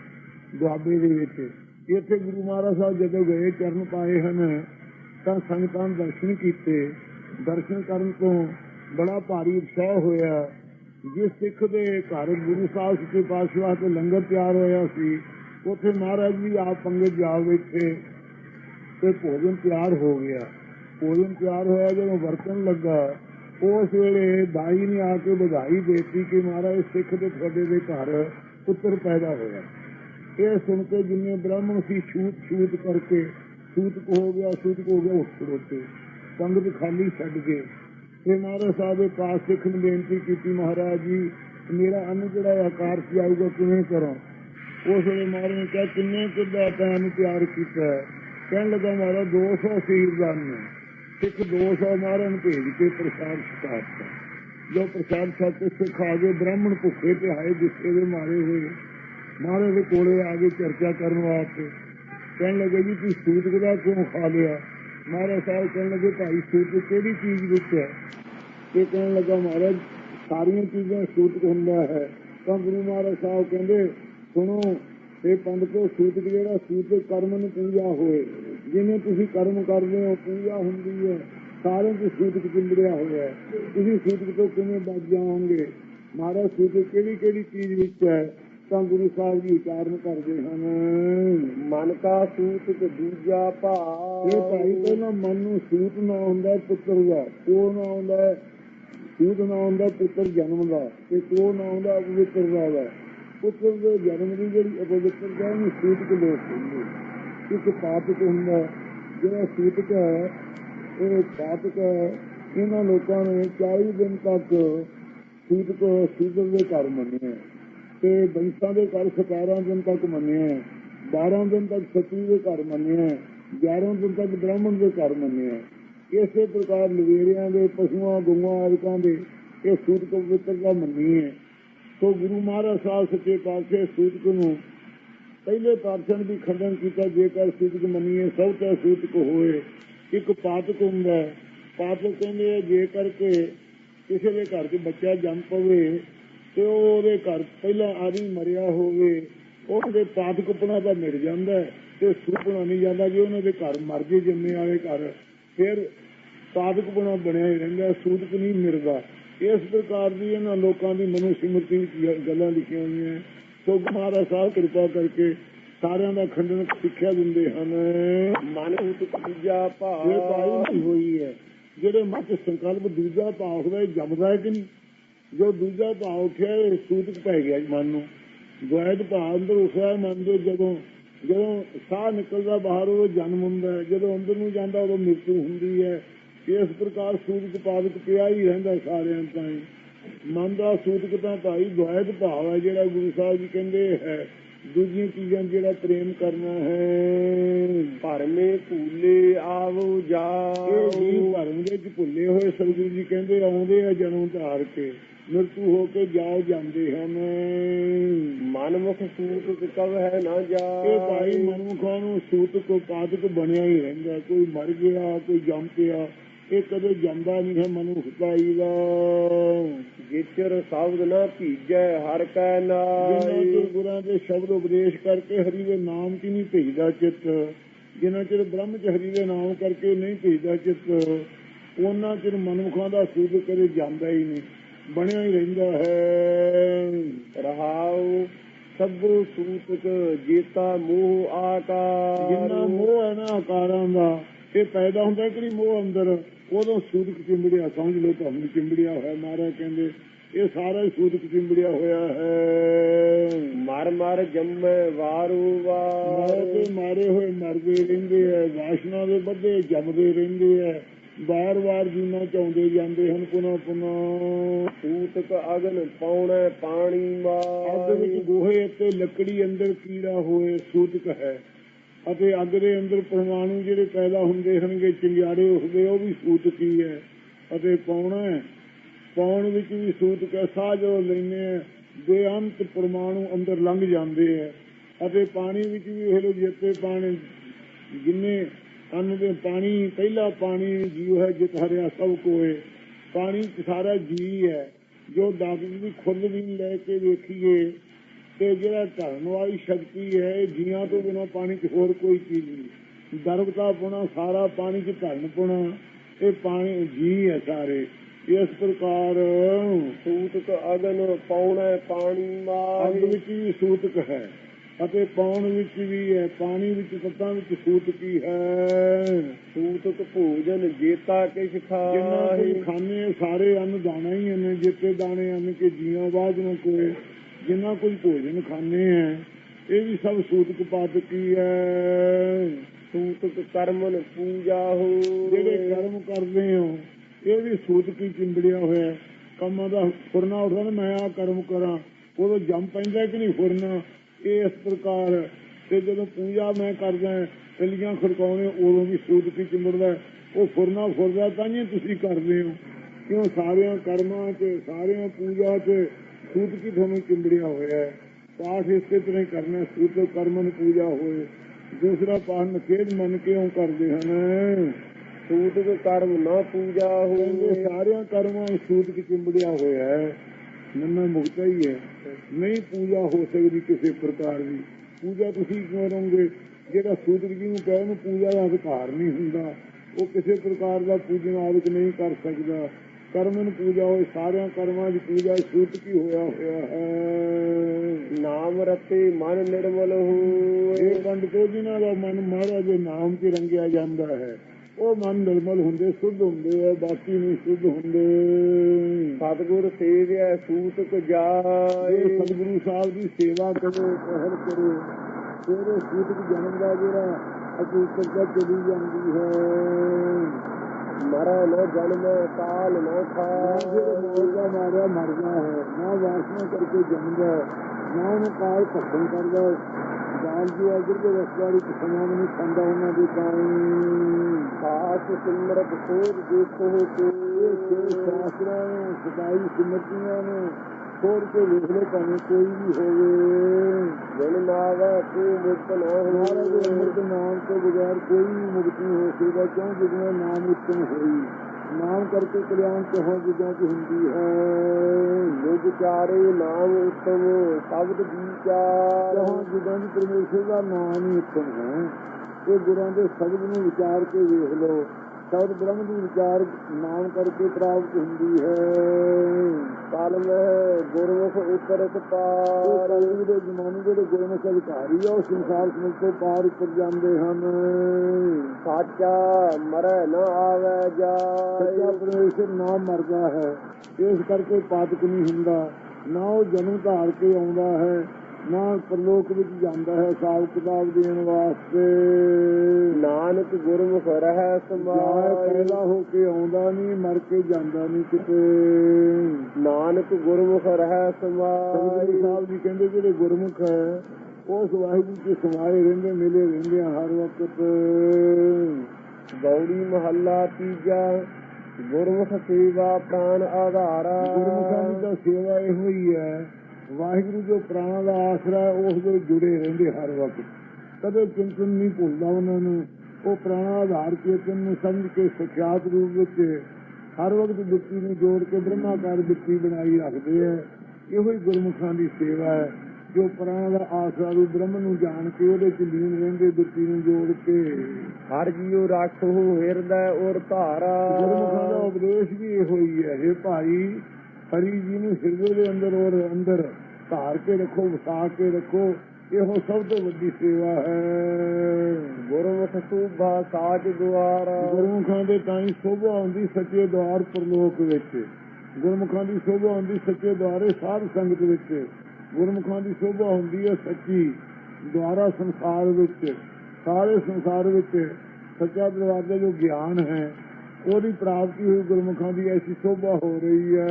Speaker 1: ਦੁਆਬੇ ਦੇ ਵਿੱਚ। ਇੱਥੇ ਗੁਰੂ ਮਹਾਰਾਜ ਸਾਹਿਬ ਜਦੋਂ ਗਏ, ਚਰਨ ਪਾਏ ਹਨ ਤਾਂ ਸੰਗਤਾਂ ਦਰਸ਼ਨ ਕੀਤੇ। ਦਰਸ਼ਨ ਕਰਨ ਤੋਂ ਬੜਾ ਭਾਰੀ ਉਤਸ਼ਾਹ ਹੋਇਆ। ਜਿਸ ਸਿੱਖ ਦੇ ਘਰ ਗੁਰੂ ਸਾਹਿਬ ਸੱਚੇ ਪਾਤਸ਼ਾਹ ਤੇ ਲੰਗਰ ਤਿਆਰ ਹੋਇਆ ਸੀ, ਉੱਥੇ ਮਹਾਰਾਜ ਜੀ ਆਪ ਪੰਗਤ ਜਾ ਬੈਠੇ ਤੇ ਭੋਜਨ ਤਿਆਰ ਹੋ ਗਿਆ। ਭੋਜਨ ਤਿਆਰ ਹੋਇਆ, ਜਦੋਂ ਵਰਤਣ ਲੱਗਾ, ਉਸ ਵੇਲੇ ਦਾਈ ਨੇ ਆ ਕੇ ਵਧਾਈ ਦੇਤੀ ਕਿ ਮਹਾਰਾਜ ਸਿੱਖ ਦੇ ਤੁਹਾਡੇ ਦੇ ਘਰ ਪੁੱਤਰ ਪੈਦਾ ਹੋਇਆ। ਇਹ ਸੁਣ ਕੇ ਜਿੰਨੇ ਬ੍ਰਾਹਮਣ ਸੀ ਛੂਤ ਛੂਤ ਕਰਕੇ ਸੂਤਕ ਹੋ ਗਿਆ ਸੂਤਕ ਹੋ ਗਿਆ, ਉੱਠ ਖੜੋਤੇ ਸੰਗਤ ਖਾਲੀ ਛੱਡ ਕੇ। ਤੇ ਮਹਾਰਾਜ ਸਾਹਿਬ ਦੇ ਪਾਸ ਸਿੱਖ ਨੂੰ ਬੇਨਤੀ ਕੀਤੀ, ਮਹਾਰਾਜ ਜੀ, ਮੇਰਾ ਅੰਨ ਜਿਹੜਾ ਆਕਾਰ ਸੀ, ਆਊਗਾ ਕਿਵੇਂ ਕਰਾਂ? ਉਸ ਵੇਲੇ ਮਹਾਰਾਜ ਨੇ ਕਿਹਾ, ਕਿੰਨੇ ਕਿੱਦਾਂ ਪੈਨ ਤਿਆਰ ਕੀਤਾ ਕਹਿਣ ਲੱਗਾ, ਮਹਾਰਾਜ 200 ਸੀਰਦਾਨ ਨੇ ਸਿੱਖ 200 ਮਹਾਰਾਜ ਨੂੰ ਭੇਜ ਕੇ ਪ੍ਰਸਾਦ ਛਕਾਤਾ ਜੋ ਪ੍ਰਸਾਦ ਛਕ ਕੇ ਸਿੱਖ ਆ ਗਏ, ਬ੍ਰਾਹਮਣ ਭੁੱਖੇ ਤੇ ਆਏ ਜਿੱਥੇ ਦੇ ਮਾਰੇ ਹੋਏ। ਮਹਾਰਾਜ ਦੇ ਕੋਲੇ ਆ ਕੇ ਚਰਚਾ ਕਰਨ ਵਾਸਤੇ ਕਹਿਣ ਲੱਗੇ ਜੀ ਤੁਸੀਂ ਸੂਤਕ ਦਾ ਕਿਉਂ ਖਾ ਲਿਆ? ਮਹਾਰਾਜ ਸਾਹਿਬ ਕਹਿਣ ਲੱਗੇ, ਭਾਈ ਸੂਤ ਕਿਹੜੀ ਚੀਜ਼ ਵਿੱਚ ਹੈ? ਇਹ ਕਹਿਣ ਲੱਗਾ, ਮਹਾਰਾਜ, ਸਾਰੀਆਂ ਚੀਜ਼ਾਂ ਸੂਤਕ ਹੁੰਦਾ ਹੈ। ਤਾਂ ਗੁਰੂ ਮਹਾਰਾਜ ਸਾਹਿਬ ਕਹਿੰਦੇ, ਸੁਣੋ, ਇਹ ਪੰਡਤੋ ਸੂਤਕ ਜਿਹੜਾ ਸੂਤਕ ਕਰਮ ਨੂੰ ਪੂਜਾ ਹੋਏ। ਜਿਵੇਂ ਤੁਸੀਂ ਕਰਮ ਕਰਦੇ ਹੋ, ਪੂਜਾ ਹੁੰਦੀ ਹੈ। ਸਾਰਿਆਂ ਚ ਸੂਤਕ ਚਿੰਬੜਿਆ ਹੋਇਆ ਤੁਸੀਂ ਸੂਤਕ ਤੋਂ ਕਿਵੇਂ ਬਚ ਜਾਓਗੇ ਮਹਾਰਾਜ ਸੂਤ ਕਿਹੜੀ ਕਿਹੜੀ ਚੀਜ਼ ਵਿੱਚ ਹੈ? ਤਾਂ ਗੁਰੂ ਸਾਹਿਬ ਜੀ ਉਚਾਰਨ ਕਰਦੇ ਹਨ।
Speaker 2: ਮਨ ਕਾ ਸੂਤਕ ਦੂਜਾ ਭਾਉ
Speaker 1: ਇਹ ਭਾਈ ਪਹਿਲਾਂ ਮਨ ਨੂੰ ਸੂਤ ਨਾ ਹੁੰਦਾ ਪੁੱਤਰ ਦਾ। ਉਹ ਨਾ ਹੁੰਦਾ ਸੂਤ ਨਾ ਹੁੰਦਾ ਪੁੱਤਰ ਜਨਮ ਦਾ। ਤੇ ਉਹ ਨਾ ਹੁੰਦਾ ਪਵਿੱਤਰਤਾ ਦਾ ਪੁੱਤਰ ਦੇ ਜਨਮ ਦੀ ਜਿਹੜੀ ਅਪਵਿੱਤਰਤਾ ਨੂੰ ਸੂਤਕ ਲੋਕ ਕਹਿੰਦੇ ਇੱਕ ਪਾਪਕ ਹੁੰਦਾ ਜਿਹੜਾ ਸੂਤਕ ਹੈ ਇਹ ਪਾਪਕ ਹੈ। ਇਹਨਾਂ ਲੋਕਾਂ ਨੇ 40 ਦਿਨ ਤੱਕ ਸੂਤਕ ਸੂਤਕ ਦੇ ਘਰ ਮੰਨਿਆ। ਤੇ ਬੰਸਾਂ ਦੇ ਘਰ 17 ਦਿਨ ਤੱਕ ਮੰਨਿਆ 12 ਦਿਨ ਤੱਕ ਸਤੀ ਦੇ ਘਰ ਮੰਨਿਆ 11 ਦਿਨ ਤੱਕ ਬ੍ਰਾਹਮਣ ਦੇ ਘਰ ਮੰਨਿਆ ਇਸੇ ਪ੍ਰਕਾਰ ਲਵੇਰਿਆਂ ਦੇ, ਪਸ਼ੂਆਂ, ਗਊਆਂ ਆਦਿਕਾਂ ਦੇ ਇਹ ਸੂਤਕ ਪਵਿੱਤਰਤਾ ਮੰਨੀ ਹੈ ਸੋ ਗੁਰੂ ਮਹਾਰਾਜ ਸਾਹਿਬ ਸੱਚੇ ਪਾਤਸ਼ਾਹ ਸੂਤਕ ਨੂੰ ਪਹਿਲੇ ਪਾਤਸ਼ਾਹ ਨੇ ਵੀ ਖੰਡਨ ਕੀਤਾ, ਜੇਕਰ ਸੂਤਕ ਮੰਨੀਏ, ਸਭ ਤੋਂ ਸੂਤਕ ਹੋਏ, ਇੱਕ ਪਾਤਕ ਹੁੰਦਾ ਹੈ। ਪਾਤਕ ਕਹਿੰਦੇ ਆ, ਜੇਕਰ ਕਿ ਕਿਸੇ ਦੇ ਘਰ 'ਚ ਬੱਚਾ ਜੰਮ ਪਵੇ ਤੇ ਉਹ ਉਹਦੇ ਘਰ ਪਹਿਲਾਂ ਆਦਮੀ ਮਰਿਆ ਹੋਵੇ ਉਹਦੇ ਪਾਤਕਪਣਾ ਦਾ ਮਿਟ ਜਾਂਦਾ ਤੇ ਸੁਪਨਾ ਨਹੀਂ ਜਾਂਦਾ ਜੇ ਉਹਨਾਂ ਦੇ ਘਰ ਮਰ ਜੇ ਜੰਮੇ ਵਾਲੇ ਘਰ। ਫਿਰ ਸਾਧਕ ਬਣਾ ਬਣਿਆ ਹੀ ਰਹਿੰਦਾ ਸੂਤਕ ਨਹੀਂ ਮਿਰਦਾ ਇਸ ਪ੍ਰਕਾਰ ਦੀ ਇਹਨਾਂ ਲੋਕਾਂ ਦੀ ਮਨੁ ਸਿਮਰਤੀ ਗੱਲਾਂ ਲਿਖੀਆਂ ਹੋਈਆਂ ਸੋ ਮਹਾਰਾਜ ਸਾਹਿਬ ਕਿਰਪਾ ਕਰਕੇ ਸਾਰਿਆਂ ਦਾ ਖੰਡਨ ਸਿੱਖਿਆ ਦਿੰਦੇ ਹਨ।
Speaker 2: ਮਨ ਉਤ
Speaker 1: ਇਹ ਪਾਈ
Speaker 2: ਭਾਵ
Speaker 1: ਹੋਈ ਹੈ ਜਿਹੜੇ ਮਤ ਸੰਕਲਪ ਦੂਜਾ ਭਾਵ ਇਹ ਜੰਮਦਾ ਹੈ ਕਿ ਨਹੀਂ? ਜੋ ਦੂਜਾ ਭਾਵ ਉੱਠਿਆ, ਇਹ ਸੂਤਕ ਪੈ ਗਿਆ ਮਨ ਨੂੰ। ਦੁਆਇਤ ਭਾਵ ਅੰਦਰ ਉਠਿਆ, ਮਨ ਦੇ ਜਦੋਂ ਜਦੋਂ ਸਾਹ ਨਿਕਲਦਾ ਬਾਹਰ ਉਹ ਜਨਮ ਹੁੰਦਾ ਹੈ। ਜਦੋਂ ਅੰਦਰ ਨੂੰ ਜਾਂਦਾ, ਉਦੋਂ ਮ੍ਰਿਤੂ ਹੁੰਦੀ ਹੈ। ਇਸ ਪ੍ਰਕਾਰ ਸੂਤਕ ਪਾਵਕ ਪਿਆ ਹੀ ਰਹਿੰਦਾ ਸਾਰਿਆਂ ਤਾਈਂ। ਮਨ ਦਾ ਸੂਤਕ ਤਾਂ ਭਾਈ ਦੁਆਇਤ ਭਾਵ ਹੈ, ਜਿਹੜਾ ਗੁਰੂ ਸਾਹਿਬ ਜੀ ਕਹਿੰਦੇ ਹੈ ਦੂਜੀਆਂ ਚੀਜ਼ਾਂ ਜਿਹੜਾ ਪ੍ਰੇਮ ਕਰਨਾ ਹੈ।
Speaker 2: ਭਰਮੇ ਭੂਲੇ ਆਵੋ
Speaker 1: ਇਹ
Speaker 2: ਜਾਓ
Speaker 1: ਧਰਮ ਦੇ ਵਿੱਚ ਭੁੱਲੇ ਹੋਏ ਸਤਿਗੁਰੂ ਜੀ ਕਹਿੰਦੇ ਆਉਂਦੇ ਆ ਜਨਮ ਧਾਰ ਕੇ ਮਰਤੂ ਹੋ ਕੇ ਜਾਓ ਜਾਂਦੇ ਹਨ।
Speaker 2: ਮਨਮੁਖ ਸੂਤ ਕਵ ਹੈ ਨਾ
Speaker 1: ਇਹ ਭਾਈ ਮਨੁੱਖਾਂ ਨੂੰ ਸੂਤਕ ਪਾਦਕ ਬਣਿਆ ਹੀ ਰਹਿੰਦਾ ਕੋਈ ਮਰ ਗਿਆ ਕੋਈ ਜੰਮ ਪਿਆ ਇਹ ਕਦੇ ਜੰਮਦਾ ਨਹੀਂ ਹੈ ਮਨੁੱਖ ਭਾਈ ਦਾ
Speaker 2: ਜਿਚਰ ਸ਼ਬਦ ਨਾ ਭੀਜੈ ਹਰ ਕੈ
Speaker 1: ਜਿਨ੍ਹਾਂ
Speaker 2: ਨਾਏ
Speaker 1: ਚਿਰ ਗੁਰਾਂ ਦੇ ਸ਼ਬਦ ਉਪਦੇਸ਼ ਕਰਕੇ ਹਰੀ ਦੇ ਨਾਮ ਕੀ ਨਹੀਂ ਭੇਜਦਾ ਚਿੱਤ ਜਿਨ੍ਹਾਂ ਚਿਰ ਬ੍ਰਹਮ ਚ ਹਰੀ ਦੇ ਨਾਮ ਕਰਕੇ ਨਹੀਂ ਭੇਜਦਾ ਚਿੱਤ ਉਹਨਾਂ ਚਿਰ ਮਨੁੱਖਾਂ ਦਾ ਸੂਤਕ ਕਦੇ ਜਾਂਦਾ ਹੀ ਨਹੀਂ। ਬਣਿਆ ਹੀ ਰਹਿੰਦਾ ਹੈ।
Speaker 2: ਰਹਾਉ ਸਭੋ ਸੂਤਕ ਜੇਤਾ ਮੋਹ ਆਕਾਰ।
Speaker 1: ਜਿੰਨਾ ਮੋਹ ਹੈ ਨਾ ਆਕਾਰਾਂ ਦਾ ਇਹ ਪੈਦਾ ਹੁੰਦਾ ਕਿ ਮੋਹ ਅੰਦਰ? ਉਦੋਂ ਸੂਤਕ ਚਿੰਬੜਿਆ ਸਮਝ ਲਓ ਤੁਹਾਨੂੰ ਚਿੰਬੜਿਆ ਹੋਇਆ ਮਹਾਰਾਜ ਕਹਿੰਦੇ ਇਹ ਸਾਰਾ ਹੀ ਸੂਤਕ ਚਿੰਬੜਿਆ ਹੋਇਆ ਹੈ।
Speaker 2: ਮਰ ਮਰ ਜੰਮੈ ਵਾਰੂ
Speaker 1: ਮਾਰੇ
Speaker 2: ਵਾਰ।
Speaker 1: ਤੇ ਮਾਰੇ ਹੋਏ ਮਰਦੇ ਰਹਿੰਦੇ ਐ ਵਾਸ਼ਨਾ ਦੇ ਬੱਧੇ ਜੰਮਦੇ ਰਹਿੰਦੇ ਐ। ਬਾਰ-ਬਾਰ ਜੀਣਾ ਚਾਹੁੰਦੇ ਜਾਂਦੇ ਹਨ ਪੁਨਾ ਪੁਨਾ।
Speaker 2: ਸੂਤਕ ਅਗਨ ਪਾਉਣਾ ਪਾਣੀ
Speaker 1: ਅੱਗ ਵਿੱਚ
Speaker 2: ਮਾਰ
Speaker 1: ਗੋਹੇ ਅਤੇ ਲੱਕੜੀ ਅੰਦਰ ਕੀੜਾ ਹੋਏ ਸੂਤਕ ਹੈ। ਅਤੇ ਅੱਗ ਦੇ ਅੰਦਰ ਪਰਮਾਣੂ ਜਿਹੜੇ ਪੈਦਾ ਹੁੰਦੇ ਹਨਗੇ ਚਿੰਗਾੜੇ ਉਸਦੇ ਉਹ ਵੀ ਸੂਤ ਕੀ ਹੈ? ਅਤੇ ਪਾਉਣਾ ਪਾਉਣ ਵਿੱਚ ਵੀ ਸੂਤ ਹੈ ਸਾਹ ਜੋ ਲੈਨੇ ਹੈ ਬੇਅੰਤ ਪਰਮਾਣੂ ਅੰਦਰ ਲੰਘ ਜਾਂਦੇ ਹੈ ਅਤੇ ਪਾਣੀ ਵਿੱਚ ਵੀ ਇਹ ਜਿੱਤੇ ਪਾਣੀ, ਜਿੰਨੇ ਅੰਨ ਦੇ ਪਾਣੀ, ਪਹਿਲਾ ਪਾਣੀ ਜੀਵ ਹੈ, ਜਿਤ ਹਰਿਆ ਸਭ ਕੋਏ। ਪਾਣੀ ਸਾਰਾ ਜੀ ਹੈ। ਜੋ ਡਾਕਟਰ ਦੀ ਖੁੱਲ ਵੀ ਲੈ ਕੇ ਵੇਖੀਏ ਤੇ ਜਿਹੜਾ ਧਰਨ ਵਾਲੀ ਸ਼ਕਤੀ ਹੈ ਜੀਆਂ ਤੋਂ ਬਿਨਾਂ ਪਾਣੀ 'ਚ ਹੋਰ ਕੋਈ ਚੀਜ਼ ਨਹੀਂ। ਦਰਬਤਾ ਪੁਣਾ ਸਾਰਾ ਪਾਣੀ 'ਚ ਧਰਨ ਪੁਣਾ ਇਹ ਪਾਣੀ ਜੀ ਹੈ ਸਾਰੇ। ਇਸ ਪ੍ਰਕਾਰ
Speaker 2: ਸੂਤਕ ਅਗਨ ਪਾਉਣਾ ਪਾਣੀ
Speaker 1: ਅੱਗ
Speaker 2: ਮਾਰ
Speaker 1: ਵਿੱਚ ਵੀ ਸੂਤਕ ਹੈ ਅਤੇ ਪਾਉਣ ਵਿੱਚ ਵੀ ਹੈ। ਪਾਣੀ ਵਿੱਚ ਤੱਤਾਂ ਵਿੱਚ ਸੂਤਕੀ ਹੈ
Speaker 2: ਸੂਤਕ ਭੋਜਨ ਜੇਤਾ ਕਿਛ
Speaker 1: ਜਿੰਨਾ
Speaker 2: ਖਾਹੇ
Speaker 1: ਕੋਈ ਖਾਣੇ ਸਾਰੇ ਅੰਨ ਦਾਣਾ ਹੀ ਹਨ ਜਿੱਤੇ ਦਾਣੇ ਅੰਨ ਕੇ ਜੀਆਂ ਬਾਅਦ ਨੂੰ ਕੋਈ ਜਿੰਨਾ ਕੋਈ ਭੋਜਨ ਖਾਣੇ ਹੈ ਇਹ ਵੀ ਸਭ ਸੂਤਕ ਪਾਤਕੀ ਹੈ
Speaker 2: ਸੂਤਕ ਕਰਮਨ ਪੂਜਾ ਹੋ
Speaker 1: ਜਿਹੜੇ ਕਰਮ ਕਰਦੇ ਹੋ ਇਹ ਵੀ ਸੂਤਕੀ ਚਿੰਬੜਿਆ ਹੋਇਆ ਹੈ। ਕੰਮਾਂ ਦਾ ਫੁਰਨਾ ਉੱਠਦਾ ਮੈਂ ਆ ਕਰਮ ਕਰਾਂ ਉਦੋਂ ਜੰਮ ਪੈਂਦਾ ਕਿ ਨਹੀਂ ਫੁਰਨਾ ਇਹ ਇਸ ਪ੍ਰਕਾਰ ਹੈ। ਤੇ ਜਦੋਂ ਪੂਜਾ ਮੈਂ ਕਰਦਾ ਪਹਿਲੀਆਂ ਖੜਕਾਉਣੇ ਉਦੋਂ ਵੀ ਸੂਤਕੀ ਚਿੰਬੜਦਾ ਹੈ। ਉਹ ਫੁਰਨਾ ਫੁਰਦਾ ਤਾਂ ਹੀ ਤੁਸੀਂ ਕਰਦੇ ਹੋ ਕਿਉਂ ਸਾਰਿਆਂ ਕਰਮਾਂ 'ਚ ਸਾਰਿਆਂ ਪੂਜਾ 'ਚ ਸੂਤਕੀ ਤੁਹਾਨੂੰ ਚਿੰਬੜਿਆ ਹੋਇਆ ਹੈ? ਪਾਠ ਇਸੇ ਤਰ੍ਹਾਂ ਹੀ ਕਰਨਾ ਸੂਤਕ ਕਰਮਨ ਪੂਜਾ ਹੋਏ। ਦੂਸਰਾ ਪਾਠ ਨਖੇਜ ਮੰਨ ਕੇ ਉਹ ਕਰਦੇ ਹਨ।
Speaker 2: ਸੂਤਕ ਕਰਮ ਨਾ ਪੂਜਾ ਹੋਏ।
Speaker 1: ਸਾਰਿਆਂ ਕਰਮਾਂ ਵਿੱਚ ਸੂਤਕ ਚਿੰਬੜਿਆ ਹੋਇਆ ਹੈ। ਨੰਨਾ ਮੁਕਤਾ ਹੀ ਹੈ। ਨਹੀਂ ਪੂਜਾ ਹੋ ਸਕਦੀ ਕਿਸੇ ਪ੍ਰਕਾਰ ਦੀ। ਪੂਜਾ ਤੁਸੀਂ ਕਰੋਗੇ? ਜਿਹੜਾ ਸੂਤਕ ਜੀ ਨੂੰ ਕਹੇ ਉਹਨੂੰ ਪੂਜਾ ਦਾ ਅਧਿਕਾਰ ਨਹੀਂ ਹੁੰਦਾ। ਉਹ ਕਿਸੇ ਪ੍ਰਕਾਰ ਦਾ ਪੂਜਨ ਆਦਿਕ ਨਹੀਂ ਕਰ ਸਕਦਾ। ਕਰਮਨ ਪੂਜਾ ਹੋਏ ਸਾਰਿਆਂ ਕਰਮਾਂ ਦੀ ਪੂਜਾ ਸੂਤਕ ਹੀ ਹੋਇਆ ਹੋਇਆ ਹੈ।
Speaker 2: ਨਾਮ ਰਤੇ ਮਨ ਨਿਰਮਲ
Speaker 1: ਇਹ
Speaker 2: ਹੋਏ
Speaker 1: ਪੰਡਤੋ ਜਿਨ੍ਹਾਂ ਦਾ ਮਨ ਮਹਾਰਾਜ ਦੇ ਨਾਮ 'ਚ ਰੰਗਿਆ ਜਾਂਦਾ ਹੈ ਉਹ ਮਨ ਨਿਰਮਲ ਹੁੰਦੇ ਸੁੱਧ ਹੁੰਦੇ ਆ ਬਾਕੀ ਨਹੀਂ ਸੁੱਧ ਹੁੰਦੇ।
Speaker 2: ਸਤਿਗੁਰ ਸੇਵਿਆ ਸੂਤਕ
Speaker 1: ਜੇ
Speaker 2: ਜਾਏ।
Speaker 1: ਸਤਿਗੁਰੂ ਸਾਹਿਬ ਦੀ ਸੇਵਾ ਕਰੋ ਪਹਿਲ ਕਰੋ ਫਿਰ ਉਹ ਸੂਤਕ ਜਨਮ ਦਾ ਜਿਹੜਾ ਅਕੂਤਰਤਾ ਚਲੀ ਜਾਂਦੀ ਹੈ।
Speaker 2: ਮਰਾ ਨਾ ਜਨਮ ਕਾਲ ਨਾ
Speaker 1: ਨਾ
Speaker 2: ਖਾਏ
Speaker 1: ਫਿਰ ਮੌਤ ਦਾ ਮਾਰਿਆ ਮਰਦਾ ਹੈ। ਨਾ ਵਾਸਨਾ ਕਰਕੇ ਜੰਮਦਾ ਨਾ ਉਹਨੂੰ ਕਾਲ ਭੱਖਣ ਕਰਦਾ ਦਾਲ ਜੀ ਅਜਰ ਦੇ ਰਸਵਾੜੀ ਸਮਾਨ ਨਹੀਂ ਖਾਂਦਾ ਉਹਨਾਂ ਦੇ ਕਾਈ
Speaker 2: ਖਾਸ ਸਿਮਰਤ ਦੇਖੋ
Speaker 1: ਇਹ ਸ਼ਾਸਤਰਾਂ ਨੂੰ ਸਤਾਈ ਸਿਮਰਤੀਆਂ ਨੂੰ। ਛੋੜ ਕੇ ਵੇਖ ਲੈ ਭਾਵੇਂ ਕੋਈ ਵੀ ਹੋਵੇ।
Speaker 2: ਜਨ ਨਾਵਾ ਤੂੰ ਮੁਕਤ ਨਾ
Speaker 1: ਮਹਾਰਾਜ ਦੇ ਅੰਮ੍ਰਿਤ ਨਾਮ ਤੋਂ ਬਗੈਰ ਕੋਈ ਵੀ ਮੁਕਤੀ ਹੋ ਸਕਦਾ ਕਿਉਂ? ਜਿਵੇਂ ਨਾਮ ਉਤਮ ਹੋਈ। ਨਾਮ ਕਰਕੇ ਕਲਿਆਣ ਕਹਾਂ ਜਿੱਦਾਂ ਕਿ ਹੁੰਦੀ ਹੈ।
Speaker 2: ਲੋਕ ਚਾਰੇ ਨਾਮ ਉਤਮ ਸ਼ਬਦ ਵਿਚਾਰ।
Speaker 1: ਕਹਾਂ ਜਿੱਦਾਂ ਕਿ ਪਰਮੇਸ਼ਰ ਦਾ ਨਾਮ ਹੀ ਉਤਮ ਹੈ ਇਹ ਗੁਰਾਂ ਦੇ ਸ਼ਬਦ ਨੂੰ ਵਿਚਾਰ ਕੇ ਵੇਖ ਲਓ। ਸ਼ਬਦ ਬ੍ਰਹਮ ਦੀ ਵਿਚਾਰ ਨਾਮ ਕਰਕੇ ਪ੍ਰਾਪਤ ਹੁੰਦੀ ਹੈ।
Speaker 2: ਕਾਲ ਮਹਿ ਗੁਰਮੁਖ ਉਤਰਤ ਪਾਰ।
Speaker 1: ਦੇ ਜ਼ਮਾਨੇ ਜਿਹੜੇ ਗੁਰਮੁਖ ਅਧਿਕਾਰੀ ਆ ਉਹ ਸੰਸਾਰ ਸਮੁੰਦਰ ਤੋਂ ਪਾਰ ਉੱਤਰ ਜਾਂਦੇ ਹਨ।
Speaker 2: ਸਾਚਾ ਮਰੈ ਨ ਆਵੈ
Speaker 1: ਸੱਚਾ
Speaker 2: ਜਾਇ
Speaker 1: ਪਰਮੇਸ਼ਰ ਨਾ ਮਰਦਾ ਹੈ। ਇਸ ਕਰਕੇ ਪਾਤਕ ਨਹੀਂ ਹੁੰਦਾ। ਨਾ ਉਹ ਜਨਮ ਧਾਰ ਕੇ ਆਉਂਦਾ ਹੈ। ਨਾ ਪਰਲੋਕ ਵਿੱਚ ਜਾਂਦਾ ਹੈ ਹਿਸਾਬ ਕਿਤਾਬ ਦੇਣ ਵਾਸਤੇ।
Speaker 2: ਨਾਨਕ ਗੁਰਮੁਖ ਰਹਿ ਸਮਾਇ
Speaker 1: ਪੈਦਾ ਹੋ ਕੇ ਆਉਂਦਾ ਨਹੀਂ ਮਰ ਕੇ ਜਾਂਦਾ ਨਹੀਂ ਕਿਤੇ।
Speaker 2: ਨਾਨਕ ਗੁਰਮੁਖ ਰਹਿ ਸਮਾਇ
Speaker 1: ਸਾਹਿਬ ਜੀ ਕਹਿੰਦੇ ਜਿਹੜੇ ਗੁਰਮੁਖ ਹੈ ਉਸ ਵਾਹਿਗੁਰੂ ਦੇ ਸਮਾਏ ਰਹਿੰਦੇ ਮਿਲੇ ਰਹਿੰਦੇ ਹਰ ਵਕਤ।
Speaker 2: ਗੌੜੀ ਮਹੱਲਾ ਤੀਜਾ ਗੁਰਮੁਖ ਸੇਵਾ ਪ੍ਰਾਨ ਆਧਾਰਾ।
Speaker 1: ਗੁਰਮੁਖਾਂ ਦੀ ਤਾਂ ਸੇਵਾ ਇਹੋ ਹੀ ਹੈ ਵਾਹਿਗੁਰੂ ਜੋ ਪ੍ਰਾਣਾ ਦਾ ਆਸਰਾ ਉਸ ਦੇ ਜੁੜੇ ਰਹਿੰਦੇ ਹਰ ਵਕਤ। ਕਦੇ ਚਿੰਤਨ ਨਹੀਂ ਭੁੱਲਦਾ ਉਹਨਾਂ ਨੂੰ। ਉਹ ਪ੍ਰਾਣਾ ਆਧਾਰ ਕੀਰਤਨ ਨੂੰ ਸਮਝ ਕੇ ਸੁਖਿਆਤ ਰੂਪ ਵਿੱਚ ਹਰ ਵਕਤ ਬਿੱਤੀ ਨੂੰ ਜੋੜ ਕੇ ਬ੍ਰਹਮਾਕਾਰ ਬਿੱਤੀ ਬਣਾਈ ਰੱਖਦੇ ਹੈ। ਇਹੋ ਹੀ ਗੁਰਮੁਖਾਂ ਦੀ ਸੇਵਾ ਹੈ। ਜੋ ਪ੍ਰਾਣਾ ਦਾ ਆਸਰਾ ਰੂਪ ਬ੍ਰਹਮ ਨੂੰ ਜਾਣ ਕੇ ਉਹਦੇ ਚ ਲੀਨ ਰਹਿੰਦੇ ਬਿੱਤੀ ਨੂੰ ਜੋੜ ਕੇ।
Speaker 2: ਹਰ ਜੀਉ ਰਾਖੋ ਹਿਰਦੈ ਔਰ ਧਾਰਾ।
Speaker 1: ਗੁਰਮੁਖਾਂ ਦਾ ਉਪਦੇਸ਼ ਵੀ ਇਹੋ ਹੀ ਹੈ। ਇਹ ਭਾਈ ਹਰੀ ਜੀ ਨੂੰ ਹਿਰਦੇ ਦੇ ਅੰਦਰ ਔਰ ਅੰਦਰ ਧਾਰ ਕੇ ਰੱਖੋ ਵਸਾ ਕੇ ਰੱਖੋ ਇਹੋ ਸਭ ਤੋਂ ਵੱਡੀ ਸੇਵਾ ਹੈ।
Speaker 2: ਗੁਰਮੁਖ ਸੂਭਾ ਸਾਜ ਦੁਆਰਾ।
Speaker 1: ਗੁਰਮੁਖਾਂ ਦੇ ਤਾਂ ਹੀ ਸੋਭਾ ਹੁੰਦੀ ਸੱਚੇ ਦਵਾਰ ਪਰਲੋਕ ਵਿੱਚ। ਗੁਰਮੁਖਾਂ ਦੀ ਸੋਭਾ ਹੁੰਦੀ ਸੱਚੇ ਦਵਾਰੇ ਸਾਧ ਸੰਗਤ ਵਿੱਚ। ਗੁਰਮੁਖਾਂ ਦੀ ਸੋਭਾ ਹੁੰਦੀ ਹੈ ਸੱਚੀ ਦੁਆਰਾ ਸੰਸਾਰ ਵਿੱਚ। ਸਾਰੇ ਸੰਸਾਰ ਵਿੱਚ ਸੱਚਾ ਦਰਬਾਰ ਦਾ ਜੋ ਗਿਆਨ ਹੈ ਉਹਦੀ ਪ੍ਰਾਪਤੀ ਹੋਈ ਗੁਰਮੁਖਾਂ ਦੀ ਐਸੀ ਸੋਭਾ ਹੋ ਰਹੀ ਹੈ।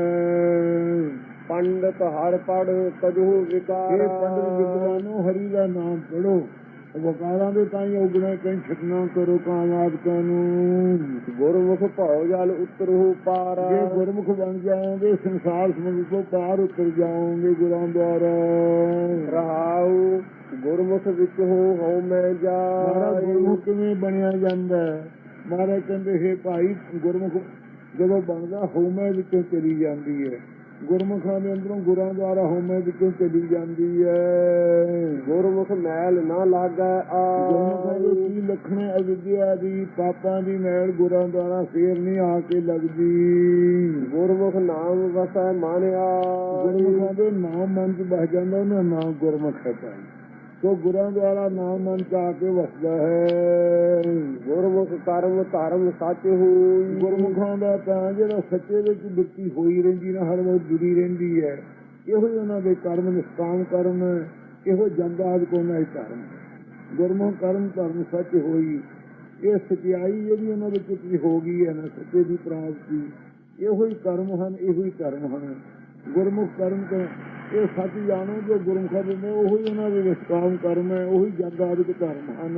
Speaker 2: ਪੰਡਤ ਹਰ ਪੜ
Speaker 1: ਇਹ
Speaker 2: ਵਿਕਾਰਾ।
Speaker 1: ਪੰਡਤ ਵਿਦਵਾਨੋ ਹਰੀ ਦਾ ਨਾਮ ਪੜੋ ਵਕਾਰਾਂ ਦੇ ਤਾਂ ਹੀ ਉਗਣਾ ਕਹੀਂ ਛਟਣਾ ਕਰੋ ਕਾਮਾਦਕਾਂ ਨੂੰ।
Speaker 2: ਗੁਰਮੁਖ ਭਉ ਜਲ ਉਤਰਹੁ ਪਾਰਾ।
Speaker 1: ਜੇ ਗੁਰਮੁਖ ਬਣ ਜਾਓਗੇ ਸੰਸਾਰ ਸਮੁੰਦਰ ਤੋਂ ਪਾਰ ਉਤਰ ਜਾਓਗੇ ਗੁਰਾਂ ਦੁਆਰਾ।
Speaker 2: ਰਹਾਉ ਗੁਰਮੁਖ ਵਿੱਚ ਹੋ ਹਉ ਮੈਂ
Speaker 1: ਮਹਾਰਾਜ
Speaker 2: ਜਾਇ
Speaker 1: ਗੁਰਮੁਖ ਕਿਵੇਂ ਬਣਿਆ ਜਾਂਦਾ ਹੈ? ਮਹਾਰਾਜ ਕਹਿੰਦੇ ਹੈ ਭਾਈ ਗੁਰਮੁਖ ਜਦੋਂ ਬਣਦਾ ਹਉਮੈ ਵਿੱਚੋਂ ਚਲੀ ਜਾਂਦੀ ਹੈ ਗੁਰਮੁਖਾਂ ਦੇ ਅੰਦਰੋਂ ਗੁਰਾਂ ਦੁਆਰਾ ਹਉਮੈ ਵਿੱਚੋਂ ਚਲੀ ਜਾਂਦੀ ਹੈ
Speaker 2: ਗੁਰਮੁਖ ਮੈਲ ਨਾ ਲਾਗੈ
Speaker 1: ਗੁਰਮੁਖਾਂ ਦੇ ਕੀ ਲੱਖਣੇ ਅਵਿਦਿਆ ਦੀ ਪਾਪਾਂ ਦੀ ਮੈਲ ਗੁਰਾਂ ਦੁਆਰਾ ਫੇਰ ਨਹੀਂ ਆ ਕੇ ਲੱਗਦੀ।
Speaker 2: ਗੁਰਮੁਖ ਨਾਮ ਵਸੈ ਮਾਨਿਆ।
Speaker 1: ਗੁਰਮੁਖਾਂ ਦੇ ਨਾਮ ਮਨ ਚ ਬਹਿ ਜਾਂਦਾ ਉਹਨਾਂ ਨਾਮ ਗੁਰਮੁਖ ਹੈ ਭਾਈ। ਸੋ ਗੁਰਾਂ ਦੁਆਰਾ ਨਾਮ ਮਨ ਚ ਆ ਕੇ ਵਸਦਾ ਹੈ।
Speaker 2: ਗੁਰਮੁਖ ਕਰਮ ਧਰਮ ਸੱਚ ਹੋਈ।
Speaker 1: ਗੁਰਮੁਖਾਂ ਦਾ ਤਾਂ ਜਿਹੜਾ ਸੱਚੇ ਵਿੱਚ ਬਿੱਤੀ ਹੋਈ ਰਹਿੰਦੀ ਨਾ, ਹਰ ਵਕਤ ਜੁੜੀ ਰਹਿੰਦੀ ਹੈ। ਇਹੋ ਹੀ ਉਹਨਾਂ ਦੇ ਕਰਮ ਨਿਸ਼ਕਾਮ ਕਰਮ, ਇਹੋ ਜੰਦਾਦ ਕੋ ਨਾ ਧਰਮ ਗੁਰਮੁਖ ਕਰਮ ਧਰਮ ਸੱਚ ਹੋਈ। ਇਹ ਸਚਾਈ ਜਿਹੜੀ ਉਹਨਾਂ ਦੇ ਚਿੱਤ ਹੋ ਗਈ ਹੈ ਨਾ, ਸੱਚੇ ਦੀ ਪ੍ਰਾਪਤੀ, ਇਹੋ ਹੀ ਕਰਮ ਹਨ, ਇਹੋ ਹੀ ਧਰਮ ਹਨ। ਗੁਰਮੁਖ ਕਰਮ ਤੋਂ ਇਹ ਸੱਚ ਜਾਣੋ ਜੋ ਗੁਰਮੁਖਾਂ ਦੇ ਨੇ ਉਹੀ ਉਹਨਾਂ ਦੇ ਨਿਸ਼ਕਾਮ ਕਰਮ ਹੈ ਉਹੀ ਜਗਾਦਿਕ ਧਰਮ ਹਨ।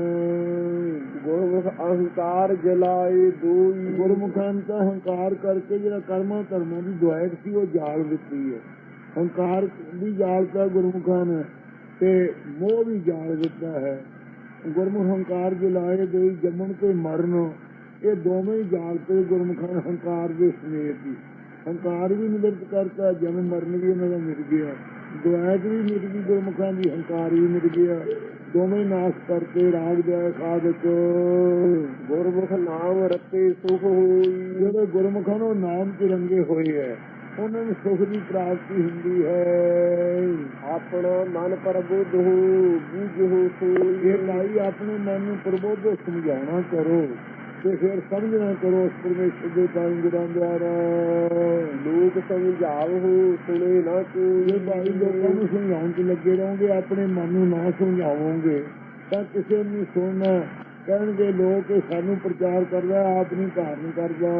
Speaker 2: ਗੁਰਮੁਖ ਅਹੰਕਾਰ ਜਲਾਏ ਦੂਈ।
Speaker 1: ਗੁਰਮੁਖਾਂ ਤਾਂ ਹੰਕਾਰ ਕਰਕੇ ਜਿਹੜਾ ਕਰਮਾਂ ਧਰਮਾਂ ਦੀ ਦੁਆਇਤ ਸੀ ਉਹ ਜਾਲ ਦਿੱਤੀ ਹੈ। ਹੰਕਾਰ ਵੀ ਜਾਲ ਤਾਂ ਗੁਰਮੁਖਾਂ ਨੇ ਤੇ ਮੋਹ ਵੀ ਜਾਲ ਦਿੱਤਾ ਹੈ। ਗੁਰਮੁਖ ਹੰਕਾਰ ਜਲਾਏ ਦੇ ਜੰਮਣ ਤੇ ਮਰਨ ਇਹ ਦੋਵੇਂ ਜਾਲ ਤੇ ਗੁਰਮੁਖਾਂ ਹੰਕਾਰ ਦੇ ਸਮੇਤ ਹੀ। ਹੰਕਾਰ ਵੀ ਨਿਵਰਤ ਕਰਤਾ ਜਨਮ ਮਰਨ ਵੀ ਉਹਨਾਂ ਦਾ ਮਿਟ ਗਿਆ। ਦੁਆਇਤ ਵੀ ਮਿਟ ਗਈ ਗੁਰਮੁਖਾਂ ਦੀ ਹੰਕਾਰ ਵੀ ਮਿਟ ਗਿਆ। ਦੋਵੇਂ ਨਾਸ਼ ਕਰਤੇ ਰਾਗ ਦੇ ਖਾਦਕ
Speaker 2: ਗੁਰਮੁਖ ਨਾਮ ਰਤੇ ਸੁਖ ਹੋਈ।
Speaker 1: ਜਿਹੜੇ ਗੁਰਮੁਖਾਂ ਨੂੰ ਨਾਮ ਚ ਰੰਗੇ ਹੋਏ ਹੈ ਉਹਨਾਂ ਨੂੰ ਸੁਖ ਦੀ ਪ੍ਰਾਪਤੀ ਹੁੰਦੀ ਹੈ।
Speaker 2: ਆਪਣਾ ਮਨ ਪ੍ਰਬੁੱਧ ਹੋ ਬੂਝੋ ਸੋਈ।
Speaker 1: ਇਹ ਭਾਈ ਆਪਣੇ ਮਨ ਨੂੰ ਪ੍ਰਬੋਧ ਸਮਝਾਉਣਾ ਕਰੋ ਤੇ ਫਿਰ ਸਮਝਣਾ ਕਰੋ ਉਸ ਪਰਮੇਸ਼ਰ ਦੇ ਪਾਣੀ ਗੁਰਾਂ ਦੁਆਰਾ
Speaker 2: ਲੋਕ ਸਮਝਾਵੋ ਸੁਣੇ ਨਾ ਕੋਈ।
Speaker 1: ਭਾਈ ਲੋਕਾਂ ਨੂੰ ਸਮਝਾਉਣ ਚ ਲੱਗੇ ਰਹੋਗੇ ਆਪਣੇ ਮਨ ਨੂੰ ਨਾ ਸਮਝਾਵੋਗੇ ਤਾਂ ਕਿਸੇ ਨੂੰ ਸੁਣਨਾ। ਕਹਿਣਗੇ ਲੋਕ ਇਹ ਸਾਨੂੰ ਪ੍ਰਚਾਰ ਕਰਦਾ ਆਪ ਨਹੀਂ ਧਾਰਨ ਕਰਦਾ।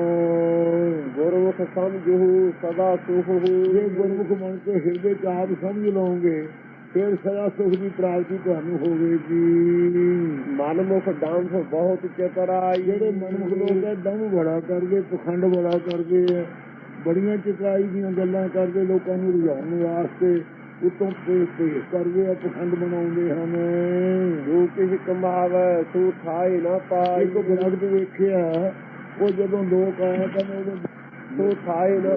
Speaker 2: ਗੁਰਮੁਖ ਸਮਝੋ ਸਦਾ ਸੁਖ
Speaker 1: ਜੇ
Speaker 2: ਹੋਈ
Speaker 1: ਗੁਰਮੁਖ ਬਣ ਕੇ ਹਿਰਦੇ ਚ ਆਪ ਸਮਝ ਲਓਗੇ ਫਿਰ ਸਦਾ ਸੁਖ ਦੀ ਪ੍ਰਾਪਤੀ ਤੁਹਾਨੂੰ ਹੋਵੇਗੀ।
Speaker 2: ਮਨਮੁਖ ਡੰਫ ਬਹੁਤ ਚਤਰਾਈ।
Speaker 1: ਜਿਹੜੇ ਮਨਮੁਖ ਲੋਕ ਹੈ ਦਮ ਬੜਾ ਕਰਦੇ ਪਖੰਡ ਬੜਾ ਕਰਦੇ ਆ ਬੜੀਆਂ ਚਤਰਾਈ ਦੀਆਂ ਗੱਲਾਂ ਕਰਦੇ ਲੋਕਾਂ ਨੂੰ ਰਿਝਾਉਣ ਵਾਸਤੇ ਉਤੋਂ ਤੇ ਤੇ ਕਰਦੇ ਆ ਪਖੰਡ ਬਣਾਉਂਦੇ ਹਨ।
Speaker 2: ਜੋ ਕਿਛ ਕਮਾਵੇ ਸੋ ਥਾਏ ਨਾ ਪਾਈ।
Speaker 1: ਇੱਕ ਬਲਗਤ ਵੇਖਿਆ ਉਹ ਜਦੋਂ ਲੋਕ ਆਏ ਤਾਂ ਉਹਦੇ
Speaker 2: ਸੋ ਥਾਏ ਨਾ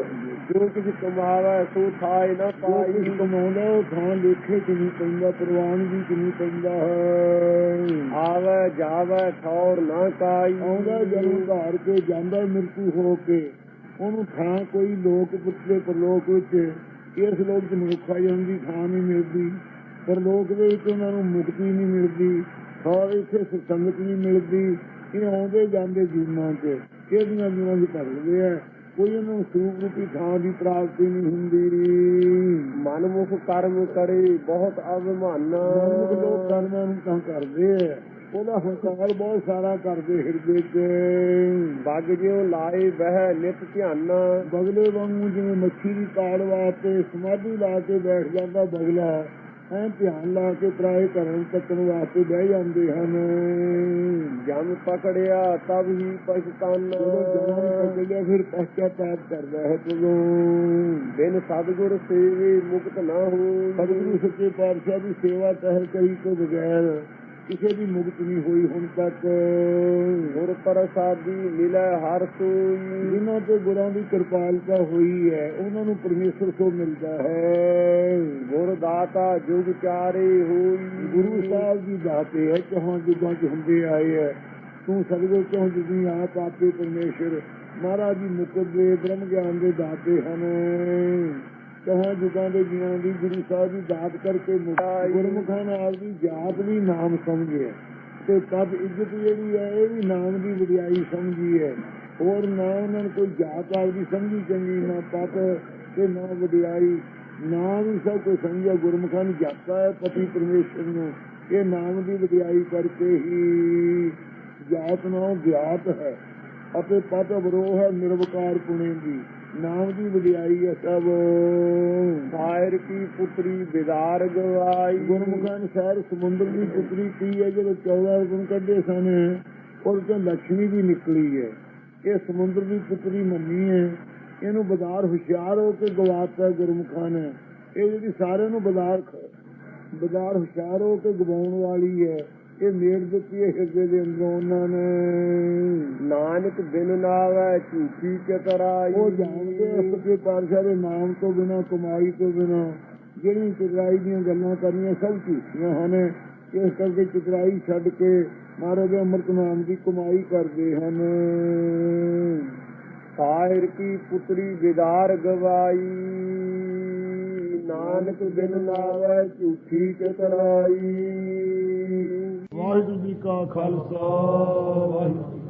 Speaker 2: ਜੋ ਕੁਝ ਕਮਾਵੇ ਸੋ ਥਾਇ ਨਾ
Speaker 1: ਜੋ
Speaker 2: ਪਾਈ।
Speaker 1: ਕਮਾਉਂਦਾ ਉਹ ਥਾਂ ਲੇਖੇ ਚ ਨਹੀਂ ਪੈਂਦਾ ਪ੍ਰਵਾਨਗੀ ਚ ਨਹੀਂ ਪੈਂਦਾ
Speaker 2: ਆਵੇ ਜਾਵੇ ਠੌਰ ਨਾ ਕਾਈ।
Speaker 1: ਆਉਂਦਾ ਜਨਮ ਧਾਰ ਕੇ ਜਾਂਦਾ ਮ੍ਰਿਤੂ ਹੋ ਕੇ। ਉਹਨੂੰ ਥਾਂ ਕੋਈ ਲੋਕ ਪੁੱਤਰੇ ਪਰਲੋਕ ਵਿੱਚ। ਇਸ ਲੋਕ ਚ ਮਨੁੱਖਾ ਜਨਮ ਦੀ ਥਾਂ ਨਹੀਂ ਮਿਲਦੀ। ਪਰਲੋਕ ਦੇ ਵਿੱਚ ਉਹਨਾਂ ਨੂੰ ਮੁਕਤੀ ਨਹੀਂ ਮਿਲਦੀ। ਔਰ ਇੱਥੇ ਸਤਸੰਗਤ ਨਹੀਂ ਮਿਲਦੀ। ਇਹ ਆਉਂਦੇ ਜਾਂਦੇ ਜੀਵਨਾਂ 'ਚ। ਕਿਹੜੀਆਂ ਜੀਵਨਾਂ 'ਚ ਭਰਦੇ ਆ ਕੋਈ ਉਹਨਾਂ ਸਰੂਪ ਰੂਪੀ ਥਾਂ ਦੀ ਪ੍ਰਾਪਤੀ ਨਹੀਂ ਹੁੰਦੀ
Speaker 2: ਮਨਮੁਖ ਕਰਮ ਕਰੇ ਬਹੁਤ ਅਭਿਮਾਨਾ
Speaker 1: ਲੋਕ ਕਰਮਾਂ ਨੂੰ ਤਾਂ ਕਰਦੇ ਆ। ਉਹਦਾ ਹੰਕਾਰ ਬਹੁਤ ਸਾਰਾ ਕਰਦੇ ਹਿਰਦੇ 'ਚ।
Speaker 2: ਬਗ ਜਿਉ ਲਾਏ ਬਹਿ ਨਿਤ ਧਿਆਨਾ।
Speaker 1: ਬਗਲੇ ਵਾਂਗੂ ਜਿਵੇਂ ਮੱਛੀ ਦੀ ਕਾੜ ਵਾਸਤੇ ਸਮਾਧੀ ਲਾ ਕੇ ਬੈਠ ਜਾਂਦਾ ਬਗਲਾ। ਐ ਧਿਆਨ ਲਾ ਕੇ ਪ੍ਰਾਏ ਕਰਨ ਤੱਕਣ ਵਾਸਤੇ ਬਹਿ ਜਾਂਦੇ ਹਨ।
Speaker 2: ਜਮ ਪਕੜਿਆ ਤਬ ਹੀ ਪਛਤਾਨਾ।
Speaker 1: ਜਦੋਂ ਜਮਾਂ ਪਕੜਿਆ ਫਿਰ ਪਛਤਾਪ ਕਰਦਾ ਹੈ ਜਦੋਂ
Speaker 2: ਬਿਨ ਸਤਗੁਰ ਸੇਵੇ ਮੁਕਤ ਨਾ ਹੋ
Speaker 1: ਸਤਿਗੁਰੂ ਸੱਚੇ ਪਾਤਸ਼ਾਹ ਦੀ ਸੇਵਾ ਤਹਿ ਕਰੀ ਤੋਂ ਬਗੈਰ ਕਿਸੇ ਦੀ ਮੁਕਤ ਨਹੀਂ ਹੋਈ ਹੁਣ ਤੱਕ।
Speaker 2: ਗੁਰ ਪ੍ਰਸਾਦੀ ਮਿਲੈ ਹਰ ਸੋਈ
Speaker 1: ਜਿਨ੍ਹਾਂ ਤੇ ਗੁਰਾਂ ਦੀ ਕਿਰਪਾਲਤਾ ਹੋਈ ਹੈ, ਉਹਨਾਂ ਨੂੰ ਪਰਮੇਸ਼ਰ ਤੋਂ ਮਿਲਦਾ ਹੈ।
Speaker 2: ਗੁਰ ਦਾਤਾ ਜੁਗ ਚਾਰੇ ਹੋਈ।
Speaker 1: ਗੁਰੂ ਸਾਹਿਬ ਦੀ ਦਾਤੇ ਹੈ, ਚਾਹਾਂ ਜੁਗਾਂ ਚ ਹੁੰਦੇ ਆਏ ਹੈ। ਤੂੰ ਸਤਿਗੁਰ ਚੋਂ ਜਿਨੀ ਆਪ ਆਪੇ ਪਰਮੇਸ਼ਰ। ਮਹਾਰਾਜ ਜੀ ਮੁਕਤ ਦੇ ਬ੍ਰਹਮ ਗਿਆਨ ਦੇ ਦਾਤੇ ਹਨ। ਚਾਹਾਂ ਜੁਗਾਂ ਦੇ ਜੀਆਂ ਦੀ ਗੁਰੂ ਸਾਹਿਬ ਦੀ ਦਾਤ ਕਰਕੇ ਗੁਰਮੁਖਾਂ ਨੇ ਆਪ ਦੀ ਜਾਤ ਵੀ ਨਾਮ ਸਮਝਿਆ ਤੇ ਤਦ ਇੱਜ਼ਤ ਜਿਹੜੀ ਹੈ ਇਹ ਵੀ ਨਾਮ ਦੀ ਵਡਿਆਈ ਸਮਝੀ ਹੈ। ਹੋਰ ਨਾ ਉਹਨਾਂ ਨੇ ਕੋਈ ਜਾਤ ਆਪਦੀ ਸਮਝੀ ਚੰਗੀ ਨਾ ਪਤ ਤੇ ਨਾ ਵਡਿਆਈ। ਨਾਮ ਹੀ ਸਭ ਕੁਝ ਸਮਝਿਆ ਗੁਰਮੁਖਾਂ ਨੂੰ ਜਾਤਾ ਹੈ ਪਤੀ ਪਰਮੇਸ਼ਰ ਨੂੰ। ਇਹ ਨਾਮ ਦੀ ਵਡਿਆਈ ਕਰਕੇ ਹੀ ਜਾਤ ਨਾਮ ਗਿਆਤ ਹੈ ਅਤੇ ਪਤ ਅਵਰੋਹ ਹੈ ਨਿਰਵਕਾਰ ਪੁਣੇ ਦੀ। ਨਾਮ ਦੀ ਵਡਿਆਈ ਹੈ ਸਭ।
Speaker 2: ਸਾਇਰ ਕੀ ਪੁੱਤਰੀ ਬਿਦਾਰ ਗਵਾਈ
Speaker 1: ਗੁਰਮੁਖਾਂ ਸ਼ਹਿਰ ਸਮੁੰਦਰ ਦੀ ਪੁੱਤਰੀ ਕੀ ਹੈ? ਜਦੋਂ 14 ਦਿਨ ਕੱਢੇ ਸਨ, ਉਹਦੇ ਤੋਂ ਲక్ష్ਮੀ ਵੀ ਨਿਕਲੀ ਹੈ। ਇਹ ਸਮੁੰਦਰ ਦੀ ਪੁੱਤਰੀ ਮੰਨੀ ਹੈ। ਇਹਨੂੰ ਬਜ਼ਾਰ ਹੁਸ਼ਿਆਰ ਹੋ ਕੇ ਗਵਾਤਾ ਗੁਰਮੁਖਾਂ ਨੇ। ਇਹ ਜਿਹੜੀ ਸਾਰਿਆਂ ਨੂੰ ਬਜ਼ਾਰ ਬਜ਼ਾਰ ਹੁਸ਼ਿਆਰ ਹੋ ਕੇ ਗਵਾਉਣ ਵਾਲੀ ਹੈ। ਇਹ ਮੇਰ ਦਿੱਤੀ ਹੈ ਹਿਰਦੇ ਦੇ ਅੰਦਰੋਂ ਉਹਨਾਂ ਨੇ।
Speaker 2: ਨਾਨਕ ਬਿਨ ਨਾਵੈ ਝੂਠੀ ਚਤਰਾਈ
Speaker 1: ਉਹ ਜਾਣਦੇ ਆ ਸੱਚੇ ਪਾਤਸ਼ਾਹ ਦੇ ਨਾਮ ਤੋਂ ਬਿਨਾ ਕਮਾਈ ਤੋਂ ਬਿਨਾ ਜਿਹੜੀ ਚਤਰਾਈ ਦੀਆਂ ਗੱਲਾਂ ਕਰਨੀਆਂ ਸਭ ਝੂਠੀਆਂ ਹਨ। ਇਸ ਕਰਕੇ ਚਤਰਾਈ ਛੱਡ ਕੇ ਮਹਾਰਾਜ ਅੰਮ੍ਰਿਤ ਨਾਮ ਦੀ ਕਮਾਈ ਕਰਦੇ ਹਨ।
Speaker 2: ਸਾਇਰ ਕੀ ਪੁੱਤਰੀ ਬਿਦਾਰ ਗਵਾਈ। ਨਾਨਕ ਬਿਨ ਨਾਵੇ ਝੂਠੀ ਚਤਰਾਈ।
Speaker 1: ਵਾਹਿਗੁਰੂ ਜੀ ਕਾ ਖਾਲਸਾ ਵਾਹਿਗੁਰੂ